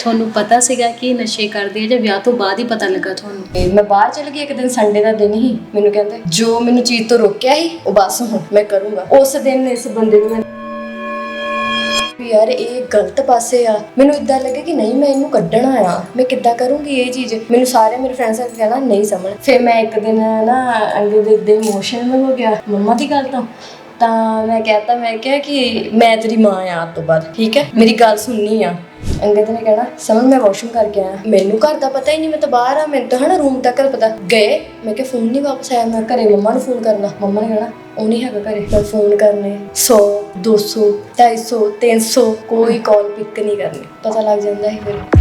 ਤੁਹਾਨੂੰ ਪਤਾ ਸੀਗਾ ਕਿ ਨਸ਼ੇ ਕਰਦੇ ਆ ਜਾਂ ਵਿਆਹ ਤੋਂ ਬਾਅਦ ਹੀ ਪਤਾ ਲੱਗਾ ਤੁਹਾਨੂੰ? ਤੇ ਮੈਂ ਬਾਹਰ ਚਲ ਗਈ ਇੱਕ ਦਿਨ ਸੰਡੇ ਦਾ ਦਿਨ ਹੀ। ਮੈਨੂੰ ਕਹਿੰਦੇ, ਜੋ ਮੈਨੂੰ ਚੀਜ਼ ਤੋਂ ਰੋਕਿਆ ਸੀ, ਉਹ ਬਸ ਹੁਣ ਮੈਂ ਕਰੂੰਗਾ। ਉਸ ਦਿਨ ਇਸ ਬੰਦੇ ਨੂੰ ਮੈਂ ਵੀ ਯਾਰ, ਇਹ ਗਲਤ ਪਾਸੇ ਆ। ਮੈਨੂੰ ਇਦਾਂ ਲੱਗੇ ਕਿ ਨਹੀਂ, ਮੈਂ ਇਹਨੂੰ ਕੱਢਣਾ ਆ ਮੈਂ ਕਿੱਦਾਂ ਕਰੂੰਗੀ ਇਹ ਚੀਜ਼? ਮੈਨੂੰ ਸਾਰੇ ਮੇਰੇ ਫਰੈਂਡਸ ਨੇ ਕਹਿਣਾ, ਨਹੀਂ ਸਮਝ। ਫਿਰ ਮੈਂ ਇੱਕ ਦਿਨ ਨਾ ਅੰਗੇ ਦੇ ਦੇ ਇਮੋਸ਼ਨਲ ਹੋ ਗਿਆ। ਮੰਮਾ ਦੀ ਗੱਲ ਤੋਂ ਤਾਂ ਮੈਂ ਕਹਤਾ, ਮੈਂ ਕਿਹਾ ਕਿ ਮੈਂ ਤੇਰੀ ਮਾਂ ਆ ਅੱਜ ਤੋਂ ਬਾਅਦ, ਠੀਕ ਹੈ? ਮੇਰੀ ਗੱਲ ਸੁਣਨੀ ਆ। ਅੰਗਦ ਨੇ ਕਹਿਣਾ ਸਮਝ ਮੈਂ ਵਾਸ਼ਰੂਮ ਕਰਕੇ ਆਇਆ। ਮੈਨੂੰ ਘਰ ਦਾ ਪਤਾ ਹੀ ਨਹੀਂ, ਮੈਂ ਤਾਂ ਬਾਹਰ ਆ, ਮੈਨੂੰ ਤਾਂ ਹਨਾ ਰੂਮ ਤੱਕ ਪਤਾ। ਗਏ, ਮੈਂ ਕਿਹਾ ਫੋਨ ਨਹੀਂ ਵਾਪਸ ਆਇਆ, ਮੈਂ ਘਰੇ ਮੰਮਾ ਨੂੰ ਫੋਨ ਕਰਨਾ। ਮੰਮਾ ਨੇ ਕਹਿਣਾ, ਉਹ ਨਹੀਂ ਹੈਗਾ ਘਰੇ ਮੈਂ ਫੋਨ ਕਰਨੇ। 100 200 250 300 ਕੋਈ ਕਾਲ ਪਿਕ ਨਹੀਂ ਕਰਨੀ। ਪਤਾ ਲੱਗ ਜਾਂਦਾ ਹੈ ਫਿਰ।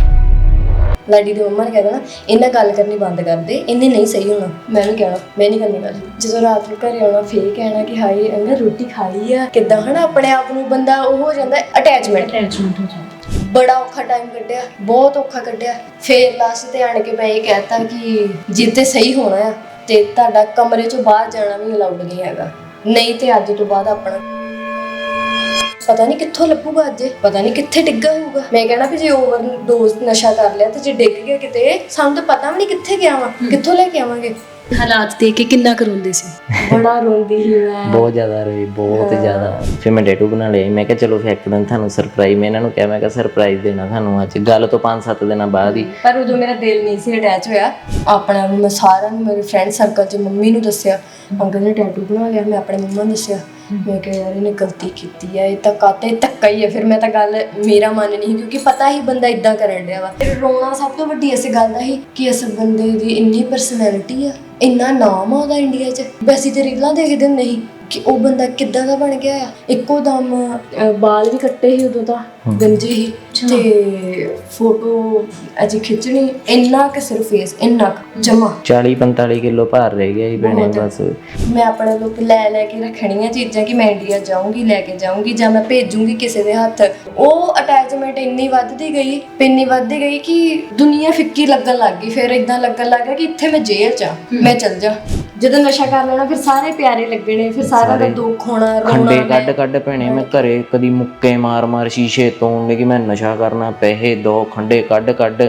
ਲਾਡੀ ਦੀ ਮੰਮਾ ਨੇ ਕਹਿ ਦੇਣਾ ਇਹਨਾਂ ਗੱਲ ਕਰਨੀ ਬੰਦ ਕਰ ਦੇ ਇਹਨੇ ਨਹੀਂ ਸਹੀ ਹੋਣਾ। ਮੈਂ ਵੀ ਕਹਿਣਾ ਮੈਂ ਨਹੀਂ ਕਰਨੀ ਗੱਲ। ਜਦੋਂ ਰਾਤ ਨੂੰ ਘਰੇ ਆਉਣਾ ਫੇਰ ਕਹਿਣਾ ਕਿ ਹਾਈ ਅੰਗਾ ਰੋਟੀ ਖਾ ਲਈ ਆ ਕਿੱਦਾਂ ਹਨਾ ਆਪਣੇ ਆਪ ਨੂੰ ਬੰਦਾ ਉਹ ਹੋ ਜਾਂਦਾ ਅਟੈਚਮੈਂਟ ਅਟੈਚਮੈਂਟ ਹੋ ਜਾਂਦਾ। ਬੜਾ ਔਖਾ ਟਾਈਮ ਕੱਢਿਆ ਬਹੁਤ ਔਖਾ ਕੱਢਿਆ। ਫੇਰ ਲਾਸਟ ਤੇ ਆਣ ਕੇ ਮੈਂ ਇਹ ਕਹਿਤਾ ਕਿ ਜਿੱਤੇ ਸਹੀ ਹੋਣਾ ਆ ਤੇ ਤੁਹਾਡਾ ਕਮਰੇ ਚੋਂ ਬਾਹਰ ਜਾਣਾ ਵੀ ਅਲਾਉਡ ਨਹੀਂ ਹੈਗਾ। ਨਹੀਂ ਤੇ ਅੱਜ ਤੋਂ ਬਾਅਦ ਆਪਣਾ ਪਤਾ ਨਹੀਂ ਕਿੱਥੋਂ ਲੱਭੂਗਾ ਅੱਜ। ਇਹ, ਪਤਾ ਨਹੀਂ ਕਿੱਥੇ ਡਿੱਗਾ ਹੋਊਗਾ। ਮੈਂ ਕਹਿਣਾ ਵੀ ਜੇ ਓਵਰ ਡੋਜ਼ ਨਸ਼ਾ ਕਰ ਲਿਆ ਤੇ ਜੇ ਡਿੱਗ ਗਿਆ ਕਿਤੇ ਸਾਨੂੰ ਤਾਂ ਪਤਾ ਵੀ ਨਹੀਂ ਕਿੱਥੇ ਗਿਆ ਵਾਂ। ਕਿੱਥੋਂ ਲੈ ਕੇ ਆਵਾਂਗੇ? ਹਾਲਾਤ ਦੇਖ ਕੇ ਕਿੰਨਾ ਕਰੋਂਦੇ ਸੀ। ਬੜਾ ਰੋਂਦੀ ਸੀ ਮੈਂ। ਬਹੁਤ ਜ਼ਿਆਦਾ ਰੋਈ ਬਹੁਤ ਜ਼ਿਆਦਾ। ਫਿਰ ਮੈਂ ਟੈਟੂ ਬਣਾ ਲਿਆ। ਮੈਂ ਕਿਹਾ ਚਲੋ ਫਿਰ ਇੱਕ ਦਿਨ ਤੁਹਾਨੂੰ ਸਰਪ੍ਰਾਈਜ਼ ਮੈਂ ਇਹਨਾਂ ਨੂੰ ਕਿਹਾ ਮੈਂ ਕਿਹਾ ਸਰਪ੍ਰਾਈਜ਼ ਦੇਣਾ ਤੁਹਾਨੂੰ ਅੱਜ। ਗੱਲ ਤੋਂ 5-7 ਦਿਨਾਂ ਬਾਅਦ ਹੀ। ਪਰ ਉਦੋਂ ਮੇਰਾ ਦਿਲ ਨਹੀਂ ਸੀ ਅਟੈਚ ਹੋਇਆ। ਆਪਣੇ ਆਪ ਨੂੰ ਮੈਂ ਸਾਰਿਆਂ ਨੂੰ ਮੇਰੇ ਫਰੈਂਡ ਸਰਕਲ 'ਚ ਮੰਮੀ ਨੂੰ ਦੱਸਿਆ। ਅੰਕਲ ਨੇ ਟੈਟੂ ਬਣਾ ਲਿਆ ਮੈਂ ਆਪਣੇ ਮੰਮਾ ਨੂੰ ਦੱਸਿਆ। ਮੈਂ ਕਿਹਾ ਯਾਰ ਇਹਨੇ ਗਲਤੀ ਕੀਤੀ ਹੈ ਇਹ ਤਾਂ ਕਾਤੇ ਧੱਕਾ ਹੀ ਹੈ ਫਿਰ ਮੈਂ ਤਾਂ ਗੱਲ ਮੇਰਾ ਮਨ ਨਹੀਂ ਕਿਉਂਕਿ ਪਤਾ ਹੀ ਬੰਦਾ ਇਦਾਂ ਕਰਨ ਡਿਆ ਵਾ। ਫਿਰ ਰੋਣਾ ਸਭ ਤੋਂ ਵੱਡੀ ਇਸ ਗੱਲ ਦਾ ਹੀ ਕਿ ਇਸ ਬੰਦੇ ਦੀ ਇੰਨੀ ਪਰਸਨੈਲਿਟੀ ਆ ਇੰਨਾ ਨਾਮ ਆ ਉਹਦਾ ਇੰਡੀਆ 'ਚ। ਵੈਸੇ ਤੇ ਰੀਲਾਂ ਦੇਖਦੇ ਹੁੰਦੇ ਸੀ ਕਿ ਉਹ ਬੰਦਾ ਕਿੱਦਾਂ ਦਾ ਬਣ ਗਿਆ ਆ। ਇੱਕੋ ਦਮ ਬਾਲ ਵੀ ਕੱਟੇ ਸੀ ਉਦੋਂ ਤਾਂ ਗੰਜੇ ਹੀ ਤੇ ਫੋਟੋ ਅਜੀ ਖਿੱਚਣੀ ਇੰਨਾ ਕਿ ਸਿਰਫ ਫੇਸ ਇੰਨਾ ਜਮਾ। 40-45 ਕਿਲੋ ਭਾਰ ਰਹਿ ਗਿਆ ਸੀ ਭੈਣੇ ਬਸ। ਮੈਂ ਆਪਣੇ ਲੋਕ ਲੈ ਲੈ ਕੇ ਰੱਖਣੀਆਂ ਚੀਜ਼ਾਂ ਕਿ ਮੈਂ ਇੰਡੀਆ ਜਾਊਂਗੀ ਲੈ ਕੇ ਜਾਊਂਗੀ ਜਾਂ ਮੈਂ ਭੇਜੂੰਗੀ ਕਿਸੇ ਦੇ ਹੱਥ। ਉਹ ਅਟੈਚਮੈਂਟ ਇੰਨੀ ਵੱਧਦੀ ਗਈ ਇੰਨੀ ਵੱਧਦੀ ਗਈ ਕਿ ਦੁਨੀਆ ਫਿੱਕੀ ਲੱਗਣ ਲੱਗ ਗਈ। ਫਿਰ ਇਦਾਂ ਲੱਗਣ ਲੱਗ ਕਿ ਇੱਥੇ ਮੈਂ ਜੇਲ੍ਹ 'ਚ ਆ ਮੈਂ ਚੱਲ ਜਾ। ਜਦੋਂ ਨਸ਼ਾ ਕਰ ਲੈਣਾ ਫਿਰ ਸਾਰੇ ਪਿਆਰੇ ਲੱਗਣੇ ਫਿਰ ਸਾਰਿਆਂ ਦਾ ਦੁੱਖ ਹੋਣਾ ਰੋਣਾ ਕੱਢ ਕੱਢ ਭੈਣੇ ਮੈਂ ਘਰੇ ਕਦੀ ਮੁੱਕੇ ਮਾਰ ਮਾਰ ਸ਼ੀਸ਼ੇ ਤੋੜਨ ਲਈ ਕਿ ਮੈਂ ਨਸ਼ਾ ਕਰਨਾ ਪੈਸੇ ਦੋ ਖੰਡੇ ਕੱਢ ਕੱਢ।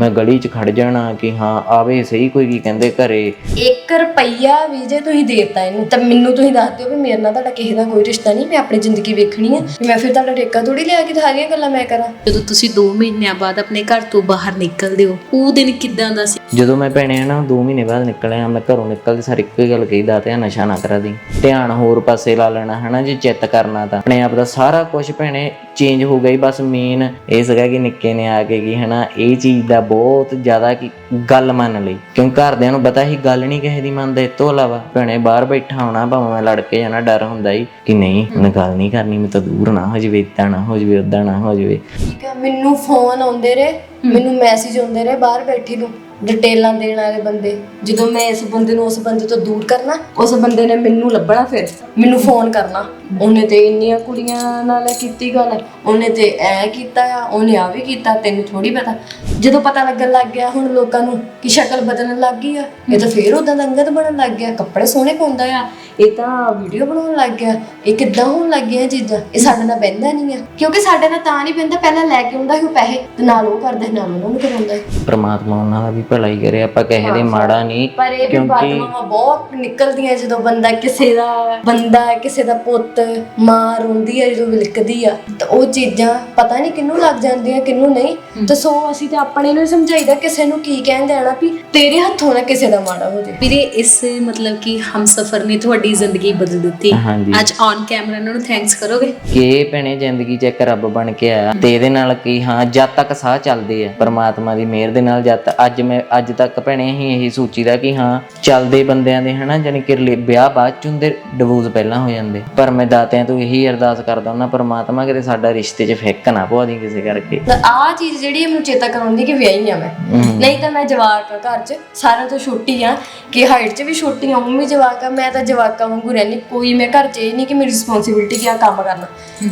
ਮੈਂ ਗਲੀ 'ਚ ਖੜ ਜਾਣਾ ਕਿ ਹਾਂ ਆਵੇ ਸਹੀ ਕੋਈ ਕੀ ਕਹਿੰਦੇ ਘਰੇ। 1 ਰੁਪਈਆ ਵੀ ਜੇ ਤੁਸੀਂ ਦੇਤਾ ਇਹਨੂੰ ਤਾਂ ਮੈਨੂੰ ਤੁਸੀਂ ਦੱਸ ਦਿਓ ਵੀ ਮੇਰੇ ਨਾਲ ਤੁਹਾਡਾ ਕਿਸੇ ਦਾ ਕੋਈ ਰਿਸ਼ਤਾ ਨਹੀਂ ਮੈਂ ਆਪਣੀ ਜ਼ਿੰਦਗੀ ਵੇਖਣੀ ਹੈ ਮੈਂ ਫਿਰ ਤੁਹਾਡਾ ਠੇਕਾ ਥੋੜੀ ਲਿਆ ਕੇ ਸਾਰੀਆਂ ਗੱਲਾਂ ਮੈਂ ਕਰਾਂ। ਜਦੋਂ ਤੁਸੀਂ 2 ਮਹੀਨਿਆਂ ਬਾਅਦ ਆਪਣੇ ਘਰ ਤੋਂ ਬਾਹਰ ਨਿਕਲਦੇ ਹੋ ਉਹ ਦਿਨ ਕਿੱਦਾਂ ਦਾ ਸੀ? ਜਦੋਂ ਮੈਂ ਭੈਣੇ ਨਾ 2 ਮਹੀਨੇ ਬਾਅਦ ਨਿਕਲਿਆ ਮੈਂ ਘਰੋਂ ਨਿਕਲਦੇ ਸਾਰ ਇੱਕੋ ਹੀ ਗੱਲ ਕਹੀਦਾ ਤੇ ਨਸ਼ਾ ਨਾ ਕਰਾ ਦੀ। ਧਿਆਨ ਹੋਰ ਪਾਸੇ ਲਾ ਲੈਣਾ ਹਨਾ ਜੇ ਚਿੱਤ ਕਰਨਾ ਤਾਂ। ਆਪਣੇ ਆਪ ਦਾ ਸਾਰਾ ਕੁਝ ਭੈਣੇ ਚੇਂਜ ਹੋ ਗਈ ਬਸ ਮੇਨ ਇਹ ਸੀਗਾ ਕਿ ਨਿੱਕੇ ਨੇ ਆ ਕੇ ਕੀ ਹਨਾ ਇਹ ਚੀਜ਼ ਦਾ ਬਹੁਤ ਜ਼ਿਆਦਾ ਕਿ ਗੱਲ ਮੰਨ ਲਈ। ਕਿਉਂਕਿ ਘਰਦਿਆਂ ਨੂੰ ਪਤਾ ਹੀ ਗੱਲ ਨਹੀਂ ਕਿਸੇ ਦੀ ਮੰਨਦੇ ਇਸ ਤੋਂ ਇਲਾਵਾ ਭੈਣੇ ਬਾਹਰ ਬੈਠਾ ਹੋਣਾ ਭਾਵੇਂ ਮੈਂ ਲੜ ਕੇ ਜਾਣਾ ਡਰ ਹੁੰਦਾ ਹੀ ਕਿ ਨਹੀਂ ਹੁਣ ਗੱਲ ਨਹੀਂ ਕਰਨੀ ਮੈਂ ਤਾਂ ਦੂਰ ਨਾ ਹੋ ਜਵੇ ਇੱਦਾਂ ਨਾ ਹੋ ਜਵੇ ਉਦਾਂ ਨਾ ਹੋ ਜਵੇ। ਠੀਕ ਹੈ ਮੈਨੂੰ ਫੋਨ ਆਉਂਦੇ ਰਹੇ ਮੈਨੂੰ ਮੈਸੇਜ ਆਉਂਦੇ ਰਹੇ ਬਾਹਰ ਬੈਠੀ ਨੂੰ। ਡਿਟੇਲਾਂ ਦੇਣ ਵਾਲੇ ਬੰਦੇ। ਜਦੋਂ ਮੈਂ ਇਸ ਬੰਦੇ ਨੂੰ ਉਸ ਬੰਦੇ ਤੋਂ ਦੂਰ ਕਰਨਾ, ਉਸ ਬੰਦੇ ਨੇ ਮੈਨੂੰ ਲੱਭਣਾ ਫਿਰ। ਮੈਨੂੰ ਫੋਨ ਕਰਨਾ। ਉਹਨੇ ਤੇ ਇੰਨੀਆਂ ਕੁੜੀਆਂ ਨਾਲ ਕੀਤੀ ਗੱਲ। ਉਹਨੇ ਤੇ ਐ ਕੀਤਾ ਆ ਉਹਨੇ ਆ ਵੀ ਕੀਤਾ, ਤੈਨੂੰ ਥੋੜੀ ਪਤਾ। ਜਦੋਂ ਪਤਾ ਲੱਗਣ ਲੱਗ ਗਿਆ ਹੁਣ ਲੋਕਾਂ ਨੂੰ ਕਿ ਸ਼ਕਲ ਬਦਲਣ ਲੱਗ ਗਈ ਆ, ਇਹ ਤਾਂ ਫੇਰ ਉਦਾਂ ਦਾ ਅੰਗਦ ਬਣਨ ਲੱਗ ਗਿਆ, ਕੱਪੜੇ ਸੋਹਣੇ ਪਾਉਂਦਾ ਆ, ਇਹ ਤਾਂ ਵੀਡੀਓ ਬਣਾਉਣ ਲੱਗ ਗਿਆ, ਇਹ ਕਿੱਦਾਂ ਹੋਣ ਲੱਗ ਗਈਆਂ ਚੀਜ਼ਾਂ? ਇਹ ਸਾਡੇ ਨਾਲ ਬਹਿੰਦਾ ਨਹੀਂ ਆ। ਕਿਉਂਕਿ ਸਾਡੇ ਨਾਲ ਤਾਂ ਨਹੀਂ ਬਹਿੰਦਾ, ਪਹਿਲਾਂ ਲੈ ਕੇ ਆਉਂਦਾ ਸੀ ਉਹ ਪੈਸੇ, ਤੇ ਨਾਲ ਉਹ ਕਰਦਾ ਸੀ, ਨਾਲ ਉਹਨਾਂ ਨੂੰ ਕਰਾਉਂਦਾ ਸੀ। ਪ੍ਰਮਾਤਮਾ ਉਹਨਾਂ ਦਾ ਵੀ ਭਲਾ ਹੀ ਕਰੇ ਆਪਾਂ ਕਿਸੇ ਦੇ ਮਾੜਾ ਨਹੀਂ ਪਰ ਇਹ ਵੀ ਬਾਤਮਾਂ ਬਹੁਤ ਨਿਕਲਦੀਆਂ ਜਦੋਂ ਬੰਦਾ ਕਿਸੇ ਦਾ ਬੰਦਾ ਕਿਸੇ ਦਾ ਪੁੱਤ ਮਾਂ ਰੋਂਦੀ ਆ ਜਦੋਂ ਵਿਲਕਦੀ ਆ ਤਾਂ ਉਹ ਚੀਜ਼ਾਂ ਪਤਾ ਨਹੀਂ ਕਿਹਨੂੰ ਲੱਗ ਜਾਂਦੀਆਂ ਕਿਹਨੂੰ ਨਹੀਂ। ਤੇ ਸੋ ਅਸੀਂ ਤਾਂ ਆਪਣੇ ਨੂੰ ਸਮਝਾਈਦਾ ਕਿਸੇ ਨੂੰ ਕੀ ਕਹਿਣ ਦੇਣਾ ਵੀ ਤੇਰੇ ਹੱਥੋਂ ਨਾ ਕਿਸੇ ਦਾ ਮਾੜਾ ਹੋ ਜਾਏ ਵੀਰੇ ਇਸ ਮਤਲਬ ਕਿ ਹਮਸਫਰ ਨੇ ਤੁਹਾਡੀ ਜ਼ਿੰਦਗੀ ਬਦਲ ਦਿੱਤੀ। ਅੱਜ ਔਨ ਕੈਮਰਾ ਨੂੰ ਥੈਂਕਸ ਕਰੋਗੇ? ਕਿ ਇਹ ਭੈਣੇ ਜ਼ਿੰਦਗੀ 'ਚ ਇੱਕ ਰੱਬ ਬਣ ਕੇ ਆਇਆ। ਤੇ ਇਹਦੇ ਨਾਲ ਕੀ ਹਾਂ ਜਦ ਤੱਕ ਸਾਹ ਚੱਲਦੇ ਆ ਪਰਮਾਤਮਾ ਦੀ ਮਿਹਰ ਦੇ ਨਾਲ ਜਦ ਤੱਕ ਅੱਜ ਮੈਂ ਅੱਜ ਤੱਕ ਭੈਣੇ ਅਸੀਂ ਇਹੀ ਸੋਚੀਦਾ ਕਿ ਹਾਂ ਚੱਲਦੇ ਬੰਦਿਆਂ ਦੇ ਹਨਾ ਜਾਨੀ ਕਿ ਰਿਲੇ- ਵਿਆਹ ਬਾਅਦ ਚ ਹੁੰਦੇ ਡਿਵੋਰਸ ਪਹਿਲਾਂ ਹੋ ਜਾਂਦੇ। ਪਰ ਮੈਂ ਦਾਤਿਆਂ ਤੋਂ ਇਹੀ ਅਰਦਾਸ ਕਰਦਾ ਉਹਨਾਂ ਪਰਮਾਤਮਾ ਕਿਤੇ ਸਾਡਾ ਰਿਸ਼ਤੇ 'ਚ ਫਿੱਕ ਨਾ ਪਵਾ ਦੀ ਕਿਸੇ ਕਰਕੇ। ਆਹ ਚੀਜ਼ ਜਿਹੜੀ ਹੈ ਮੈਨੂੰ ਚੇਤਾ ਕਰਾਉਂਦੀ ਕਿ ਵਿਆਹੀ ਆ ਮੈਂ। ਨਹੀਂ ਤਾਂ ਮੈਂ ਜਵਾਕ ਆ ਘਰ 'ਚ ਸਾਰਿਆਂ ਤੋਂ ਛੋਟੀ ਆ ਕਿ ਹਾਈਟ 'ਚ ਵੀ ਛੋਟੀ ਆ ਮੰਮੀ ਜਵਾਕ ਆ ਮੈਂ ਤਾਂ ਜਵਾਕਾਂ ਵਾਂਗੂ ਰਹਿੰਦੀ ਕੋਈ ਮੈਂ ਘਰ 'ਚ ਇਹ ਨਹੀਂ ਕਿ ਮੇਰੀ ਰਿਸਪੌਂਸਿਬਿਲਟੀ ਕੀ ਆ ਕੰਮ ਕਰਨਾ।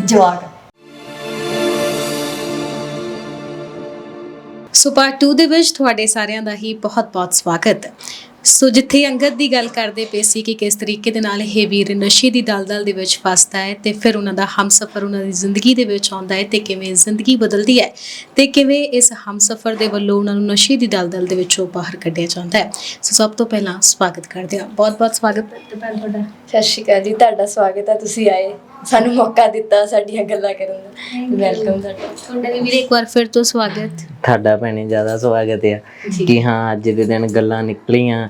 ਜਵਾਕ ਆ। ਸੋ ਪਾਰਟ 2 ਦੇ ਵਿੱਚ ਤੁਹਾਡੇ ਸਾਰਿਆਂ ਦਾ ਹੀ ਬਹੁਤ-ਬਹੁਤ ਸਵਾਗਤ। ਸੋ ਜਿੱਥੇ ਅੰਗਦ ਦੀ ਗੱਲ ਕਰਦੇ ਪਏ ਸੀ ਕਿ ਕਿਸ ਤਰੀਕੇ ਦੇ ਨਾਲ ਇਹ ਵੀਰ ਨਸ਼ੇ ਦੀ ਦਲਦਲ ਦੇ ਵਿੱਚ ਫਸਦਾ ਹੈ ਤੇ ਫਿਰ ਉਹਨਾਂ ਦਾ ਹਮਸਫਰ ਉਹਨਾਂ ਦੀ ਜ਼ਿੰਦਗੀ ਦੇ ਵਿੱਚ ਆਉਂਦਾ ਹੈ ਤੇ ਕਿਵੇਂ ਜ਼ਿੰਦਗੀ ਬਦਲਦੀ ਹੈ ਤੇ ਕਿਵੇਂ ਇਸ ਹਮਸਫਰ ਦੇ ਵੱਲੋਂ ਉਹਨਾਂ ਨੂੰ ਨਸ਼ੇ ਦੀ ਦਲਦਲ ਦੇ ਵਿੱਚੋਂ ਬਾਹਰ ਕੱਢਿਆ ਜਾਂਦਾ ਹੈ। ਸੋ ਸਭ ਤੋਂ ਪਹਿਲਾਂ ਸਵਾਗਤ ਕਰਦੇ ਹਾਂ। ਬਹੁਤ ਬਹੁਤ ਸਵਾਗਤ ਹੈ ਭੈਣ ਤੁਹਾਡਾ। ਸਤਿ ਸ਼੍ਰੀ ਅਕਾਲ ਜੀ ਤੁਹਾਡਾ ਸਵਾਗਤ ਹੈ। ਤੁਸੀਂ ਆਏ ਸਾਨੂੰ ਮੌਕਾ ਦਿੱਤਾ ਸਾਡੀਆਂ ਗੱਲਾਂ ਕਰਨ ਦਾ। ਵੈਲਕਮ ਤੁਹਾਡਾ। ਤੁਹਾਡਾ ਵੀ ਵੀਰੇ ਇੱਕ ਵਾਰ ਫਿਰ ਤੋਂ ਸਵਾਗਤ। ਤੁਹਾਡਾ ਭੈਣੇ ਜ਼ਿਆਦਾ ਸਵਾਗਤ ਆ। ਕਿ ਹਾਂ ਅੱਜ ਦੇ ਦਿਨ ਗੱਲਾਂ ਨਿਕਲੀਆਂ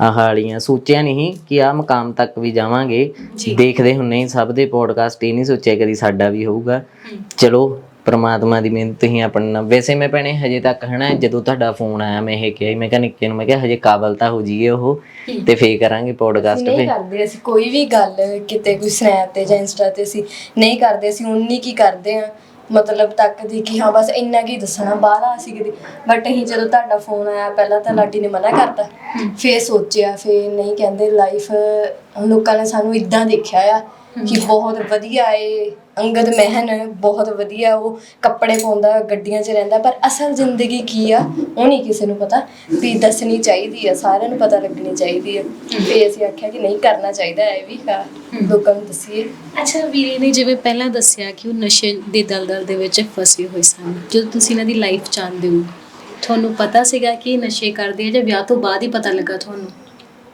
ਆਹ ਵਾਲੀਆਂ ਸੋਚਿਆ ਨਹੀਂ ਕਿ ਆ ਮਕਾਮ ਤੱਕ ਵੀ ਜਾਵਾਂਗੇ। ਦੇਖਦੇ ਹੁੰਨੇ ਸਭ ਦੇ ਪੋਡਕਾਸਟ ਇਹ ਨਹੀਂ ਸੋਚਿਆ ਕਦੀ ਸਾਡਾ ਵੀ ਹੋਊਗਾ। ਚਲੋ ਪ੍ਰਮਾਤਮਾ ਦੀ ਮਿਹਨਤ ਹੀ ਆਪਣਾ ਵੈਸੇ ਮੈਂ ਭੈਣੇ ਹਜੇ ਤੱਕ ਹਨਾ ਜਦੋਂ ਤੁਹਾਡਾ ਫੋਨ ਆਇਆ ਮੈਂ ਇਹ ਕਿਹਾ ਮੈਂ ਕਿਹਾ ਨਿੱਕੇ ਨੂੰ ਮੈਂ ਕਿਹਾ ਹਜੇ ਕਾਬਲ ਤਾਂ ਹੋ ਜਾਈਏ ਉਹ। ਤੇ ਫੇਰ ਕਰਾਂਗੇ ਪੋਡਕਾਸਟ ਨਹੀਂ ਫੇ ਕਰਦੇ ਅਸੀਂ ਕੋਈ ਵੀ ਗੱਲ ਕਿਤੇ ਕੋਈ ਸਨੈਪ ਤੇ ਜਾਂ ਇੰਸਟਾ ਤੇ ਅਸੀਂ ਨਹੀਂ ਕਰਦੇ ਅਸੀਂ ਉਨੀ ਕੀ ਕਰਦੇ ਆ ਮਤਲਬ ਤੱਕ ਦੀ ਕਿ ਹਾਂ ਬਸ ਇੰਨਾ ਕੀ ਦੱਸਣਾ ਬਾਹਰ ਅਸੀਂ ਕਿਤੇ। ਬਟ ਅਸੀਂ ਜਦੋਂ ਤੁਹਾਡਾ ਫੋਨ ਆਇਆ ਪਹਿਲਾਂ ਤਾਂ ਲਾਡੀ ਨੇ ਮਨਾ ਕਰਤਾ। ਫੇਰ ਸੋਚਿਆ ਫੇਰ ਨਹੀਂ ਕਹਿੰਦੇ ਲਾਈਫ ਲੋਕਾਂ ਨੇ ਸਾਨੂੰ ਇਦਾਂ ਦੇਖਿਆ ਆ। ਕਿ ਬਹੁਤ ਵਧੀਆ ਏ ਅੰਗਦ ਮਹਿਨ ਬਹੁਤ ਵਧੀਆ ਉਹ ਕੱਪੜੇ ਪਾਉਂਦਾ ਗੱਡੀਆਂ 'ਚ ਰਹਿੰਦਾ ਪਰ ਅਸਲ ਜ਼ਿੰਦਗੀ ਕੀ ਆ ਉਹ ਨਹੀਂ ਕਿਸੇ ਨੂੰ ਪਤਾ। ਵੀ ਦੱਸਣੀ ਚਾਹੀਦੀ ਆ ਸਾਰਿਆਂ ਨੂੰ ਪਤਾ ਲੱਗਣੀ ਚਾਹੀਦੀ ਆ। ਫੇ ਅਸੀਂ ਆਖਿਆ ਕਿ ਨਹੀਂ ਕਰਨਾ ਚਾਹੀਦਾ ਇਹ ਵੀ ਹਾਂ। ਲੋਕਾਂ ਨੂੰ ਦੱਸੀਏ। ਅੱਛਾ ਵੀਰੇ ਨੇ ਜਿਵੇਂ ਪਹਿਲਾਂ ਦੱਸਿਆ ਕਿ ਉਹ ਨਸ਼ੇ ਦੇ ਦਲਦਲ ਦੇ ਵਿੱਚ ਫਸੇ ਹੋਏ ਸਨ। ਜਦੋਂ ਤੁਸੀਂ ਇਹਨਾਂ ਦੀ ਲਾਈਫ ਜਾਣਦੇ ਹੋ ਤੁਹਾਨੂੰ ਪਤਾ ਸੀਗਾ ਕਿ ਨਸ਼ੇ ਕਰਦੇ ਆ ਜਾਂ ਵਿਆਹ ਤੋਂ ਬਾਅਦ ਹੀ ਪਤਾ ਲੱਗਾ ਤੁਹਾਨੂੰ?